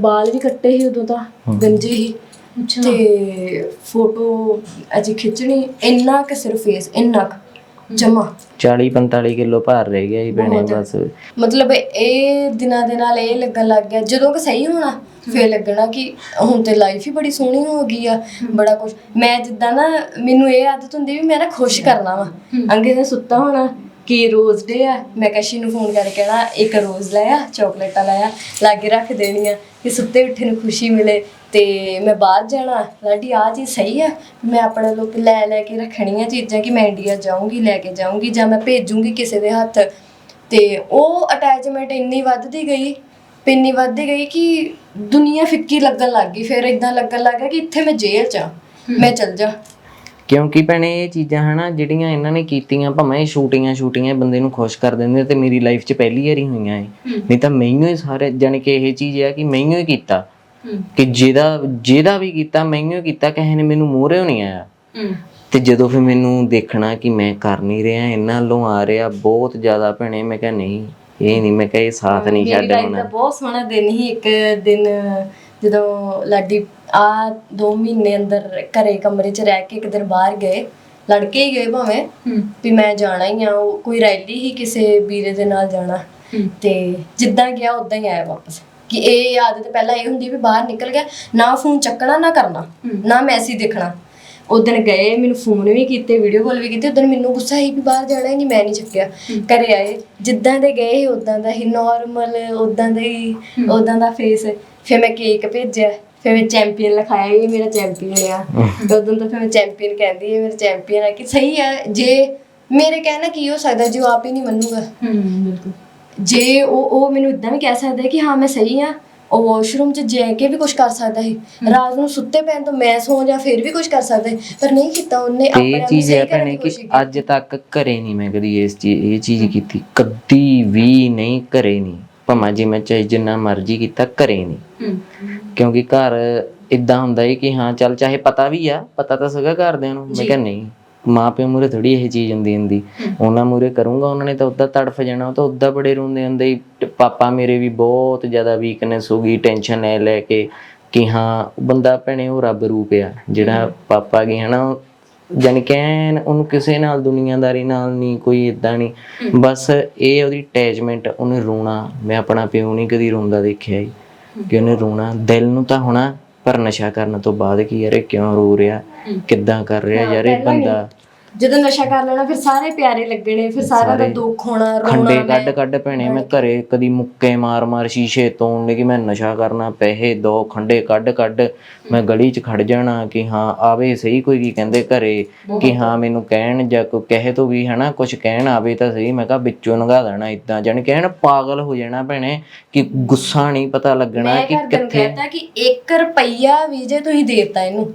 ਬਾਲ ਵੀ ਕੱਟੇ ਸੀ ਉਦੋਂ ਤਾਂ ਗੰਜੇ ਹੀ ਅੱਛਾ। ਤੇ ਫੋਟੋ ਅਜੀ ਖਿੱਚਣੀ ਇੰਨਾ ਕਿ ਸਿਰਫ ਫੇਸ ਇੰਨਾ ਕੁ ਜਮਾ। 40 45 ਕਿਲੋ ਭਾਰ ਰਹਿ ਗਿਆ ਜੀ ਭੈਣੇ ਬਸ। ਮਤਲਬ ਇਹ ਦਿਨਾਂ ਦੇ ਨਾਲ ਇਹ ਲੱਗਣ ਲੱਗ ਗਿਆ। ਜਦੋਂ ਕਿ ਸਹੀ ਹੋਣਾ ਫੇਰ ਲੱਗਣਾ ਕਿ ਹੁਣ ਤੇ ਲਾਈਫ ਹੀ ਬੜੀ ਸੋਹਣੀ ਹੋ ਗਈ ਆ ਬੜਾ ਕੁਝ ਮੈਂ ਜਿੱਦਾਂ ਨਾ ਮੈਨੂੰ ਇਹ ਆਦਤ ਹੁੰਦੀ ਵੀ ਮੈਂ ਨਾ ਖੁਸ਼ ਕਰਨਾ ਵਾ। ਅੰਗੇ ਦਾ ਸੁੱਤਾ ਹੋਣਾ ਕਿ ਰੋਜ਼ ਡੇ ਆ? ਮੈਂ ਕਸ਼ੀ ਨੂੰ ਫੋਨ ਕਰਕੇ ਕਹਿਣਾ ਇੱਕ ਰੋਜ਼ ਲੈ ਆ ਚਾਕਲੇਟਾਂ ਲੈ ਆ ਲਾਗੇ ਰੱਖ ਦੇਣੀ ਆ ਕਿ ਸੁੱਤੇ ਉੱਠੇ ਨੂੰ ਖੁਸ਼ੀ ਮਿਲੇ ਤੇ ਮੈਂ ਬਾਹਰ ਜਾਣਾ। ਲਾਡੀ ਆ ਚੀਜ਼ ਸਹੀ ਆ? ਮੈਂ ਆਪਣੇ ਲੋਕ ਲੈ ਲੈ ਕੇ ਰੱਖਣੀਆਂ ਚੀਜ਼ਾਂ ਕਿ ਮੈਂ ਇੰਡੀਆ ਜਾਊਂਗੀ ਲੈ ਕੇ ਜਾਊਂਗੀ ਜਾਂ ਮੈਂ ਭੇਜੂੰਗੀ ਕਿਸੇ ਦੇ ਹੱਥ। ਤੇ ਉਹ ਅਟੈਚਮੈਂਟ ਇੰਨੀ ਵੱਧਦੀ ਗਈ ਇੰਨੀ ਵੱਧਦੀ ਗਈ ਕਿ ਦੁਨੀਆ ਫਿੱਕੀ ਲੱਗਣ ਲੱਗ ਗਈ। ਫਿਰ ਇਦਾਂ ਲੱਗਣ ਲੱਗ ਕਿ ਇੱਥੇ ਮੈਂ ਜੇਲ੍ਹ 'ਚ ਆ। ਮੈਂ ਚਲ ਜਾ। ਕਿਉਂਕਿ ਭੈਣੇ ਇਹ ਚੀਜ਼ਾਂ ਹਨਾ ਜਿਹੜੀਆਂ ਇਹਨਾਂ ਨੇ ਕੀਤੀਆਂ ਭਾਵੇਂ ਇਹ ਸ਼ੂਟਿੰਗਾਂ ਸ਼ੂਟਿੰਗਾਂ ਬੰਦੇ ਨੂੰ ਖੁਸ਼ ਕਰ ਦਿੰਦੀਆਂ ਤੇ ਮੇਰੀ ਲਾਈਫ 'ਚ ਪਹਿਲੀ ਵਾਰੀ ਹੋਈਆਂ ਏ ਨਹੀਂ ਤਾਂ ਮੈਨੂੰ ਹੀ ਸਾਰੇ ਜਾਣੀ ਕਿ ਇਹ ਚੀਜ਼ ਆ ਕਿ ਮੈਨੂੰ ਹੀ ਕੀਤਾ। ਕਿ ਜਿਹਦਾ ਜਿਹਦਾ ਵੀ ਕੀਤਾ ਮੈਨੂੰ ਹੀ ਕੀਤਾ ਕਿਸੇ ਨੇ ਮੈਨੂੰ ਮੂਹਰੇ ਨਹੀਂ ਆਇਆ। ਤੇ ਜਦੋਂ ਫਿਰ ਮੈਨੂੰ ਦੇਖਣਾ ਕਿ ਮੈਂ ਕਰ ਨਹੀਂ ਰਿਹਾ ਇਹਨਾਂ ਵੱਲੋਂ ਆ ਰਿਹਾ ਬਹੁਤ ਜ਼ਿਆਦਾ ਭੈਣੇ ਮੈਂ ਕਿਹਾ ਨਹੀਂ ਇਹ ਨਹੀਂ ਮੈਂ ਕਿਹਾ ਇਹ ਸਾਥ ਨਹੀਂ ਮੇਰੀ ਛੱਡ ਲਾਈਫ ਦਾ ਬਹੁਤ ਸੋਹਣਾ ਦਿਨ ਹੀ ਇੱਕ ਦਿਨ ਜਦੋਂ ਲਾਡੀ ਆ 2 ਮਹੀਨੇ ਅੰਦਰ ਘਰੇ ਕਮਰੇ 'ਚ ਰਹਿ ਕੇ ਇੱਕ ਦਿਨ ਬਾਹਰ ਗਏ ਲੜਕੇ ਹੀ ਗਏ ਭਾਵੇਂ ਵੀ ਮੈਂ ਜਾਣਾ ਹੀ ਆ ਉਹ ਕੋਈ ਰੈਲੀ ਹੀ ਕਿਸੇ ਵੀਰੇ ਦੇ ਨਾਲ ਜਾਣਾ। ਤੇ ਜਿੱਦਾਂ ਗਿਆ ਉਦਾਂ ਹੀ ਆਇਆ ਵਾਪਸ। ਕਿ ਇਹ ਆਦਤ ਪਹਿਲਾਂ ਇਹ ਹੁੰਦੀ ਵੀ ਬਾਹਰ ਨਿਕਲ ਗਿਆ ਨਾ ਫੋਨ ਚੱਕਣਾ ਨਾ ਕਰਨਾ ਨਾ ਮੈਸੇਜ ਦੇਖਣਾ। ਉਦੋਂ ਗਏ ਮੈਨੂੰ ਫੋਨ ਵੀ ਕੀਤੇ ਵੀਡੀਓ ਕਾਲ ਵੀ ਕੀਤੀ ਉਦੋਂ ਮੈਨੂੰ ਗੁੱਸਾ ਸੀ ਵੀ ਬਾਹਰ ਜਾਣਾ ਹੀ ਨਹੀਂ ਮੈਂ ਨਹੀਂ ਚੱਕਿਆ। ਘਰੇ ਆਏ ਜਿੱਦਾਂ ਦੇ ਗਏ ਉਦਾਂ ਦਾ ਹੀ ਨਾਰਮਲ ਉਦਾਂ ਦੇ ਹੀ ਉਦਾਂ ਦਾ ਫੇਸ ਫਿਰ ਮੈਂ ਕੇਕ ਭੇਜਿਆ ਫਿਰ ਮੈਂ ਚੈਂਪੀਅਨ ਲਿਖਾਇਆ ਇਹ ਮੇਰਾ ਚੈਂਪੀਅਨ ਆ। ਉਦੋਂ ਤਾਂ ਫਿਰ ਮੈਂ ਚੈਂਪੀਅਨ ਕਹਿੰਦੀ ਇਹ ਮੇਰਾ ਚੈਂਪੀਅਨ ਆ ਕਿ ਸਹੀ ਆ ਜੇ ਮੇਰੇ ਕਹਿਣਾ ਕੀ ਹੋ ਸਕਦਾ ਜੇ ਉਹ ਆਪ ਹੀ ਨਹੀਂ ਮੰਨੂਗਾ। ਬਿਲਕੁਲ। ਜੇ ਉਹ ਉਹ ਮੈਨੂੰ ਇਦਾਂ ਵੀ ਕਹਿ ਸਕਦਾ ਹੈ ਕਿ ਹਾਂ ਮੈਂ ਸਹੀ ਆ ਉਹ ਵਾਸ਼ਰੂਮ 'ਚ ਜਾ ਕੇ ਵੀ ਕੁਝ ਕਰ ਸਕਦਾ ਸੀ। ਰਾਤ ਨੂੰ ਸੁੱਤੇ ਪੈਣ ਤੋਂ ਮੈਂ ਸੌ ਜਾਂ ਫਿਰ ਵੀ ਕੁਝ ਕਰ ਸਕਦਾ ਪਰ ਨਹੀਂ ਕੀਤਾ ਉਹਨੇ ਆਪਣੇ ਇਹ ਆਪ ਨੂੰ ਚੀਜ਼ ਸਹੀ ਹੈ ਕਰਨ ਭੈਣੇ ਦੀ ਕਿ ਕੋਸ਼ਿਸ਼ ਕੀਤੀ। ਅੱਜ ਤੱਕ ਘਰੇ ਨਹੀਂ ਮੈਂ ਕਦੀ ਇਸ ਚੀਜ਼ ਇਹ ਚੀਜ਼ ਕੀਤੀ। ਕਦੀ ਵੀ ਨਹੀਂ ਘਰੇ ਨਹੀਂ। ਭਾਵੇਂ ਜੇ ਮੈਂ ਚਾਹੇ ਜਿੰਨਾ ਮਰਜ਼ੀ ਕੀਤਾ ਘਰੇ ਨਹੀਂ। ਕਿਉਂਕਿ ਘਰ ਇਦਾਂ ਹੁੰਦਾ ਹੈ ਕਿ ਹਾਂ ਚੱਲ ਚਾਹੇ ਪਤਾ ਵੀ ਆ ਪਤਾ ਤਾਂ ਸਗਾ ਘਰਦਿਆਂ ਨੂੰ। ਮੈਂ ਕਿਹਾ ਨਹੀਂ। ਮਾਂ ਪਿਓ ਮੂਰੇ ਥੋੜੀ ਇਹ ਚੀਜ਼ ਹੁੰਦੀ ਹੁੰਦੀ। ਉਹਨਾਂ ਮੂਰੇ ਕਰੂੰਗਾ ਉਹਨਾਂ ਨੇ ਤਾਂ ਉਦਾਂ ਤੜਫ ਜਾਣਾ ਉਹ ਤਾਂ ਉਦਾਂ ਬੜੇ ਰੋਂਦੇ ਹੁੰਦੇ। ਤੇ ਪਾਪਾ ਮੇਰੇ ਵੀ ਬਹੁਤ ਜ਼ਿਆਦਾ ਵੀਕਨੈਸ ਹੋ ਗਈ ਟੈਨਸ਼ਨ ਲੈ ਲੈ ਕੇ ਕਿ ਹਾਂ ਬੰਦਾ ਭੈਣੇ ਉਹ ਰੱਬ ਰੂਪ ਆ ਜਿਹੜਾ ਪਾਪਾ ਗਏ ਹਨਾ ਜਾਣੀ ਕਹਿਣ ਉਹਨੂੰ ਕਿਸੇ ਨਾਲ ਦੁਨੀਆਦਾਰੀ ਨਾਲ ਨਹੀਂ ਕੋਈ ਇਦਾਂ ਨਹੀਂ ਬਸ ਇਹ ਉਹਦੀ ਅਟੈਚਮੈਂਟ ਉਹਨੇ ਰੋਣਾ। ਮੈਂ ਆਪਣਾ ਪਿਓ ਨਹੀਂ ਕਦੀ ਰੋਂਦਾ ਦੇਖਿਆ ਜੀ ਕਿ ਉਹਨੇ ਰੋਣਾ। ਦਿਲ ਨੂੰ ਤਾਂ ਹੋਣਾ ਪਰ ਨਸ਼ਾ ਕਰਨ ਤੋਂ ਬਾਅਦ ਕੀ ਯਾਰ ਇਹ ਕਿਉਂ ਰੋ ਰਿਹਾ? ਕਿੱਦਾਂ ਕਰ ਰਿਹਾ ਯਾਰ ਇਹ ਬੰਦਾ? ਜਦੋਂ ਨਸ਼ਾ ਕਰ ਲੈਣਾ ਫਿਰ ਸਾਰੇ ਪਿਆਰੇ ਲੱਗਣੇ ਫਿਰ ਸਾਰਾ ਦਾ ਦੁੱਖ ਹੋਣਾ ਰੋਣਾ ਖੰਡੇ ਕੱਢ ਕੱਢ ਭੈਣੇ ਮੈਂ ਘਰੇ ਕਦੀ ਮੁੱਕੇ ਮਾਰ ਮਾਰ ਸ਼ੀਸ਼ੇ ਤੋੜਨ ਲਈ ਕਿ ਮੈਂ ਨਸ਼ਾ ਕਰਨਾ ਪੈਸੇ ਦੋ ਖੰਡੇ ਕੱਢ ਕੱਢ ਮੈਂ ਗਲੀ 'ਚ ਖੜ ਜਾਣਾ ਕਿ ਹਾਂ ਆਵੇ ਸਹੀ ਕੋਈ ਕੀ ਕਹਿੰਦੇ ਘਰੇ ਕਿ ਹਾਂ ਮੈਨੂੰ ਕਹਿਣ ਜਾਂ ਕੋਈ ਕਹੇ ਤੋਂ ਵੀ ਹਨਾ ਕੁਝ ਕਹਿਣ ਆਵੇ ਤਾਂ ਸਹੀ ਮੈਂ ਕਿਹਾ ਵਿੱਚੋਂ ਲੰਘਾ ਦੇਣਾ ਇਦਾਂ ਜਾਣੀ ਕਹਿਣ ਪਾਗਲ ਹੋ ਜਾਣਾ ਭੈਣੇ ਕਿ ਗੁੱਸਾ ਨਹੀਂ ਪਤਾ ਲੱਗਣਾ ਮੈਂ ਕਿ ਘਰਦਿਆਂ ਨੂੰ ਕਹਿਤਾ ਕਿ 1 ਰੁਪਈਆ ਵੀ ਜੇ ਤੁਸੀਂ ਦੇਤਾ ਇਹਨੂੰ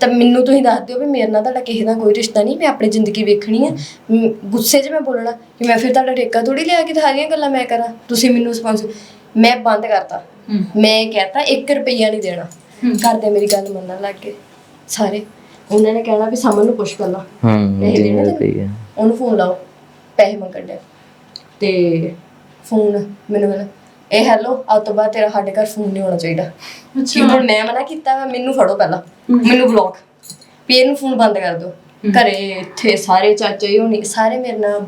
ਤਾਂ ਮੈਨੂੰ ਤੁਸੀਂ ਦੱਸ ਦਿਓ ਵੀ ਮੇਰੇ ਨਾਲ ਤੁਹਾਡਾ ਕਿਸੇ ਦਾ ਕੋਈ ਰਿਸ਼ਤਾ ਨਹੀਂ ਮੈਂ ਆਪਣੀ ਜ਼ਿੰਦਗੀ ਵੇਖਣੀ ਹੈ ਮ, ਗੁੱਸੇ 'ਚ ਮੈਂ ਬੋਲਣਾ ਕਿ ਮੈਂ ਫਿਰ ਤੁਹਾਡਾ ਠੇਕਾ ਥੋੜੀ ਲਿਆ ਕੇ ਸਾਰੀਆਂ ਗੱਲਾਂ ਮੈਂ ਕਰਾਂ। ਤੁਸੀਂ ਮੈਨੂੰ ਸਪਾਂਸਰ ਮੈਂ ਬੰਦ ਕਰਤਾ। ਮੈਂ ਕਹਿਤਾ 1 ਰੁਪਈਆ ਨਹੀਂ ਦੇਣਾ। ਘਰਦੇ ਮੇਰੀ ਗੱਲ ਮੰਨਣ ਲੱਗ ਗਏ। ਸਾਰੇ। ਉਹਨਾਂ ਨੇ ਕਹਿਣਾ ਵੀ ਸਮਨ ਨੂੰ ਪੁੱਛ ਪਹਿਲਾਂ। ਹੂੰ ਪੈਸੇ ਦੇਣੇ ਆ ਉਹਨੂੰ ਫੋਨ ਲਾਓ ਪੈਸੇ ਮੰਗਣ ਦੇ ਤੇ ਫੋਨ ਮੈਨੂੰ ਕਹਿੰਦਾ ਇਹ ਹੈਲੋ ਆ ਤੋਂ ਬਾਅਦ ਤੇਰਾ ਸਾਡੇ ਘਰ ਫੋਨ ਨਹੀਂ ਹੋਣਾ ਚਾਹੀਦਾ। ਹੁਣ ਮੈਂ ਮਨਾ ਕੀਤਾ ਮੈਨੂੰ ਫੜੋ ਪਹਿਲਾਂ। ਮੈਨੂੰ ਬਲੌਕ ਵੀ ਇਹਨੂੰ ਫੋਨ ਬੰਦ ਕਰ ਦਿਓ। ਘਰੇ ਇੱਥੇ ਸਾਰੇ ਚਾਚਾ ਹੀ ਹੋਣੀ ਸਾਰੇ ਮੇਰੇ ਨਾਲ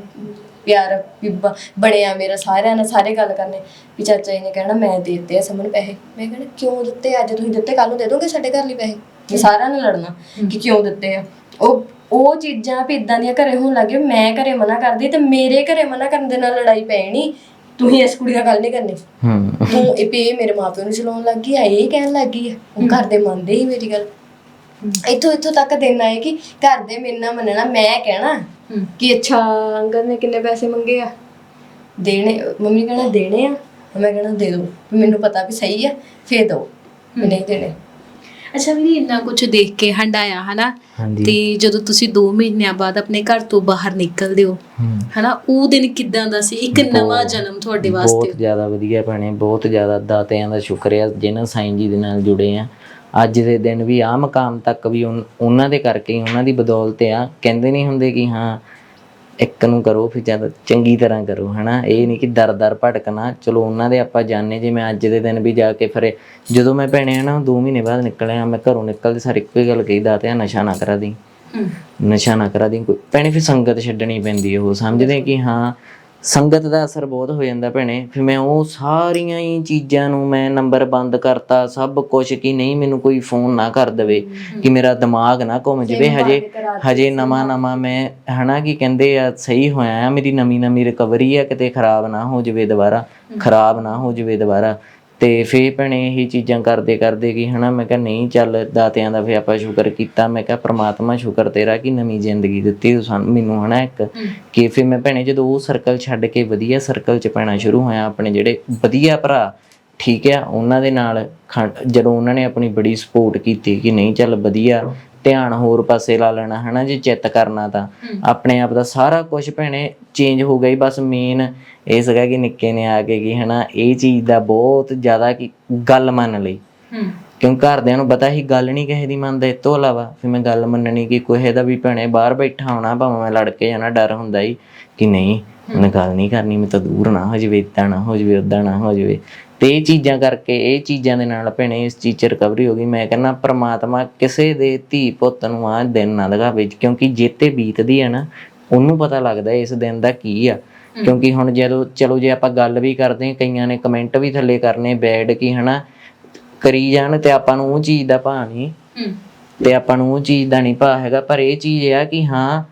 ਪਿਆਰ ਵੀ ਬ- ਬਣਿਆ ਮੇਰਾ ਸਾਰਿਆਂ ਨਾਲ ਸਾਰੇ ਗੱਲ ਕਰਨੇ। ਵੀ ਚਾਚਾ ਜੀ ਨੇ ਕਹਿਣਾ ਮੈਂ ਦੇ ਦਿੱਤੇ ਆ ਸਮਨ ਪੈਸੇ। ਮੈਂ ਕਹਿਣਾ ਕਿਉਂ ਦਿੱਤੇ? ਅੱਜ ਤੁਸੀਂ ਦਿੱਤੇ ਕੱਲ ਨੂੰ ਦੇ ਦੋਗੇ ਸਾਡੇ ਘਰ ਲਈ ਪੈਸੇ? ਮੈਂ ਸਾਰਿਆਂ ਨਾਲ ਲੜਨਾ ਕਿ ਕਿਉਂ ਦਿੱਤੇ ਆ? ਉਹ ਉਹ ਚੀਜ਼ਾਂ ਵੀ ਇਦਾਂ ਦੀਆਂ ਘਰੇ ਹੋਣ ਲੱਗੇ ਮੈਂ ਘਰੇ ਮਨਾ ਕਰਦੀ ਤੇ ਮੇਰੇ ਘਰੇ ਮਨਾ ਕਰਨ ਦੇ ਨਾਲ ਲੜਾਈ ਪੈਣੀ। ਤੁਸੀਂ ਇਸ ਕੁੜੀ ਨਾਲ ਗੱਲ ਨਹੀਂ ਕਰਨੀ। ਹੂੰ ਤੂੰ ਇਹ ਪੇ ਮੇਰੇ ਮਾਪਿਆਂ ਨੂੰ ਚਲਾਉਣ ਲੱਗ ਗਈ ਆ ਇਹ ਕਹਿਣ ਲੱਗ ਗਈ ਆ। ਉਹ ਘਰ ਦੇ ਮੰਨਦੇ ਹੀ ਮੇਰੀ ਗੱਲ। ਇੱਥੋਂ ਇੱਥੋਂ ਤੱਕ ਦਿਨ ਆਏ ਕਿ ਘਰ ਦੇ ਮੇਰੇ ਨਾਲ ਮੰਨਣਾ ਮੈਂ ਕਹਿਣਾ। ਕਿ ਅੱਛਾ ਅੰਕਲ ਨੇ ਕਿੰਨੇ ਪੈਸੇ ਮੰਗੇ ਆ? ਦੇਣੇ ਮੰਮੀ ਕਹਿਣਾ ਦੇਣੇ ਆ। ਮੈਂ ਕਹਿਣਾ ਦੇ ਦੋ। ਮੈਨੂੰ ਪਤਾ ਵੀ ਸਹੀ ਆ ਫੇਰ ਦੋ ਨਹੀਂ ਦੇਣੇ। ਅੱਛਾ ਵੀ ਇੰਨਾ ਕੁਝ ਦੇਖ ਕੇ ਹੰਡਾਇਆ ਹਨਾ? ਤੇ ਜਦੋਂ ਤੁਸੀਂ 2 ਮਹੀਨਿਆਂ ਬਾਅਦ ਆਪਣੇ ਘਰ ਤੋਂ ਬਾਹਰ ਨਿਕਲਦੇ ਹੋ ਹੂੰ। ਹਨਾ? ਉਹ ਦਿਨ ਕਿਦਾਂ ਦਾ ਸੀ? ਇੱਕ ਨਵਾਂ ਜਨਮ ਤੁਹਾਡੇ ਵਾਸਤੇ। ਬਹੁਤ ਜ਼ਿਆਦਾ ਵਧੀਆ ਭੈਣੇ ਬਹੁਤ ਜ਼ਿਆਦਾ ਦਾਤਿਆਂ ਦਾ ਸ਼ੁਕਰ ਹੈ ਜਿਨ੍ਹਾਂ ਸਾਈਂ ਜੀ ਦੇ ਨਾਲ ਜੁੜੇ ਆ। ਅੱਜ ਦੇ ਦਿਨ ਵੀ ਆ ਮਕਾਮ ਤੱਕ ਵੀ ਉਹਨਾਂ ਦੇ ਕਰਕੇ ਹੀ ਉਹਨਾਂ ਦੀ ਬਦੌਲਤ ਆ। ਕਹਿੰਦੇ ਨਹੀਂ ਹੁੰਦੇ ਕਿ ਹਾਂ ਇੱਕ ਨੂੰ ਕਰੋ ਫਿਰ ਜਦ ਚੰਗੀ ਤਰ੍ਹਾਂ ਕਰੋ ਹਨਾ? ਇਹ ਨਹੀਂ ਕਿ ਦਰ ਦਰ ਭਟਕਣਾ। ਚਲੋ ਉਹਨਾਂ ਦੇ ਆਪਾਂ ਜਾਣੇ ਜਿਵੇਂ ਅੱਜ ਦੇ ਦਿਨ ਵੀ ਜਾ ਕੇ ਫਿਰ। ਜਦੋਂ ਮੈਂ ਭੈਣੇ ਹਨਾ 2 ਮਹੀਨੇ ਬਾਅਦ ਨਿਕਲਿਆ ਮੈਂ ਘਰੋਂ ਨਿਕਲਦੇ ਸਾਰ ਇੱਕੋ ਹੀ ਗੱਲ ਕਹੀ ਦਾਤਿਆ ਨਸ਼ਾ ਨਾ ਕਰਾ ਦੀ ਨਸ਼ਾ ਨਾ ਕਰਾ ਦੀ ਕੋਈ। ਭੈਣੇ ਫਿਰ ਸੰਗਤ ਛੱਡਣੀ ਪੈਂਦੀ ਉਹ। ਸਮਝਦੇ ਕਿ ਹਾਂ ਸੰਗਤ ਦਾ ਅਸਰ ਬਹੁਤ ਹੋ ਜਾਂਦਾ ਭੈਣੇ। ਫਿਰ ਮੈਂ ਉਹ ਸਾਰੀਆਂ ਹੀ ਚੀਜ਼ਾਂ ਨੂੰ ਮੈਂ ਨੰਬਰ ਬੰਦ ਕਰਤਾ ਸਭ ਕੁਝ ਕਿ ਨਹੀਂ ਮੈਨੂੰ ਕੋਈ ਫੋਨ ਨਾ ਕਰ ਦੇਵੇ ਕਿ ਮੇਰਾ ਦਿਮਾਗ ਨਾ ਘੁੰਮ ਜਵੇ। ਹਜੇ ਹਜੇ ਨਵਾਂ ਨਵਾਂ ਮੈਂ ਹਨਾ ਕੀ ਕਹਿੰਦੇ ਆ ਸਹੀ ਹੋਇਆ ਮੇਰੀ ਨਵੀਂ ਨਵੀਂ ਰਿਕਵਰੀ ਆ ਕਿਤੇ ਖਰਾਬ ਨਾ ਹੋ ਜਵੇ ਦੁਬਾਰਾ। ਖਰਾਬ ਨਾ ਹੋ ਜਵੇ ਦੁਬਾਰਾ। ਤੇ ਫੇਰ ਭੈਣੇ ਇਹ ਚੀਜ਼ਾਂ ਕਰਦੇ ਕਰਦੇ ਕੀ ਹਨਾ ਮੈਂ ਕਿਹਾ ਨਹੀਂ ਚੱਲ ਦਾਤਿਆਂ ਦਾ ਫੇ ਆਪਾਂ ਸ਼ੁਕਰ ਕੀਤਾ। ਮੈਂ ਕਿਹਾ ਪ੍ਰਮਾਤਮਾ ਸ਼ੁਕਰ ਤੇਰਾ ਕਿ ਨਵੀਂ ਜ਼ਿੰਦਗੀ ਦਿੱਤੀ ਤੂੰ ਸਾਨੂੰ ਮੈਨੂੰ ਹਨਾ ਇੱਕ ਕਿ ਫੇ ਮੈਂ ਭੈਣੇ ਜਦੋਂ ਉਹ ਸਰਕਲ ਛੱਡ ਕੇ ਵਧੀਆ ਸਰਕਲ 'ਚ ਪੈਣਾ ਸ਼ੁਰੂ ਹੋਇਆ ਆਪਣੇ ਜਿਹੜੇ ਵਧੀਆ ਭਰਾ ਠੀਕ ਆ ਉਹਨਾਂ ਦੇ ਨਾਲ ਜਦੋਂ ਉਹਨਾਂ ਨੇ ਆਪਣੀ ਬੜੀ ਸਪੋਰਟ ਕੀਤੀ ਕਿ ਨਹੀਂ ਚੱਲ ਵਧੀਆ ਧਿਆਨ ਹੋਰ ਪਾਸੇ ਲਾ ਲੈਣਾ ਹਨਾ ਜੇ ਚਿੱਤ ਕਰਨਾ ਤਾਂ। ਆਪਣੇ ਆਪ ਦਾ ਸਾਰਾ ਕੁਝ ਭੈਣੇ ਚੇਂਜ ਹੋ ਗਈ ਬਸ ਮੇਨ ਇਹ ਸੀਗਾ ਕਿ ਨਿੱਕੇ ਨੇ ਆ ਕੇ ਕੀ ਹਨਾ ਇਹ ਚੀਜ਼ ਦਾ ਬਹੁਤ ਜ਼ਿਆਦਾ ਕਿ ਗੱਲ ਮੰਨ ਲਈ। ਕਿਉਂ ਘਰਦਿਆਂ ਨੂੰ ਪਤਾ ਹੀ ਗੱਲ ਨਹੀਂ ਕਿਸੇ ਦੀ ਮੰਨਦਾ ਇਸ ਤੋਂ ਇਲਾਵਾ ਫਿਰ ਮੈਂ ਗੱਲ ਮੰਨਣੀ ਕਿ ਕੋਈ ਦਾ ਵੀ ਭੈਣੇ ਬਾਹਰ ਬੈਠਾ ਹੋਣਾ ਭਾਵੇਂ ਮੈਂ ਲੜ ਕੇ ਜਾਣਾ ਡਰ ਹੁੰਦਾ ਹੀ ਕਿ ਨਹੀਂ ਉਹਨੇ ਗੱਲ ਨਹੀਂ ਕਰਨੀ ਮੈਂ ਤਾਂ ਦੂਰ ਨਾ ਹੋ ਜਵੇ ਏਦਾਂ ਨਾ ਹੋ ਜਵੇ ਉਦਾਂ ਨਾ ਹੋ ਜਵੇ। ਤੇ ਇਹ ਚੀਜ਼ਾਂ ਕਰਕੇ ਇਹ ਚੀਜ਼ਾਂ ਦੇ ਨਾਲ ਭੈਣੇ ਇਸ ਚੀਜ਼ 'ਚ ਰਿਕਵਰੀ ਹੋ ਗਈ। ਮੈਂ ਕਹਿੰਦਾ ਪ੍ਰਮਾਤਮਾ ਕਿਸੇ ਦੇ ਧੀ ਪੁੱਤ ਨੂੰ ਆ ਦਿਨ ਨਾ ਦਿਖਾਵੇ ਕਿਉਂਕਿ ਜੇਤੇ ਬੀਤਦੀ ਹੈ ਨਾ ਉਹਨੂੰ ਪਤਾ ਲੱਗਦਾ ਇਸ ਦਿਨ ਦਾ ਕੀ ਆ। ਕਿਉਂਕਿ ਹੁਣ ਜਦੋਂ ਚਲੋ ਜੇ ਆਪਾਂ ਗੱਲ ਵੀ ਕਰਦੇ ਹਾਂ ਕਈਆਂ ਨੇ ਕਮੈਂਟ ਵੀ ਥੱਲੇ ਕਰਨੇ ਬੈਡ ਕੀ ਹਨਾ ਕਰੀ ਜਾਣ ਤੇ ਆਪਾਂ ਨੂੰ ਉਹ ਚੀਜ਼ ਦਾ ਭਾਅ ਨਹੀਂ ਤੇ ਆਪਾਂ ਨੂੰ ਉਹ ਚੀਜ਼ ਦਾ ਨਹੀਂ ਭਾਅ ਹੈਗਾ ਪਰ ਇਹ ਚੀਜ਼ ਇਹ ਆ ਕਿ ਹਾਂ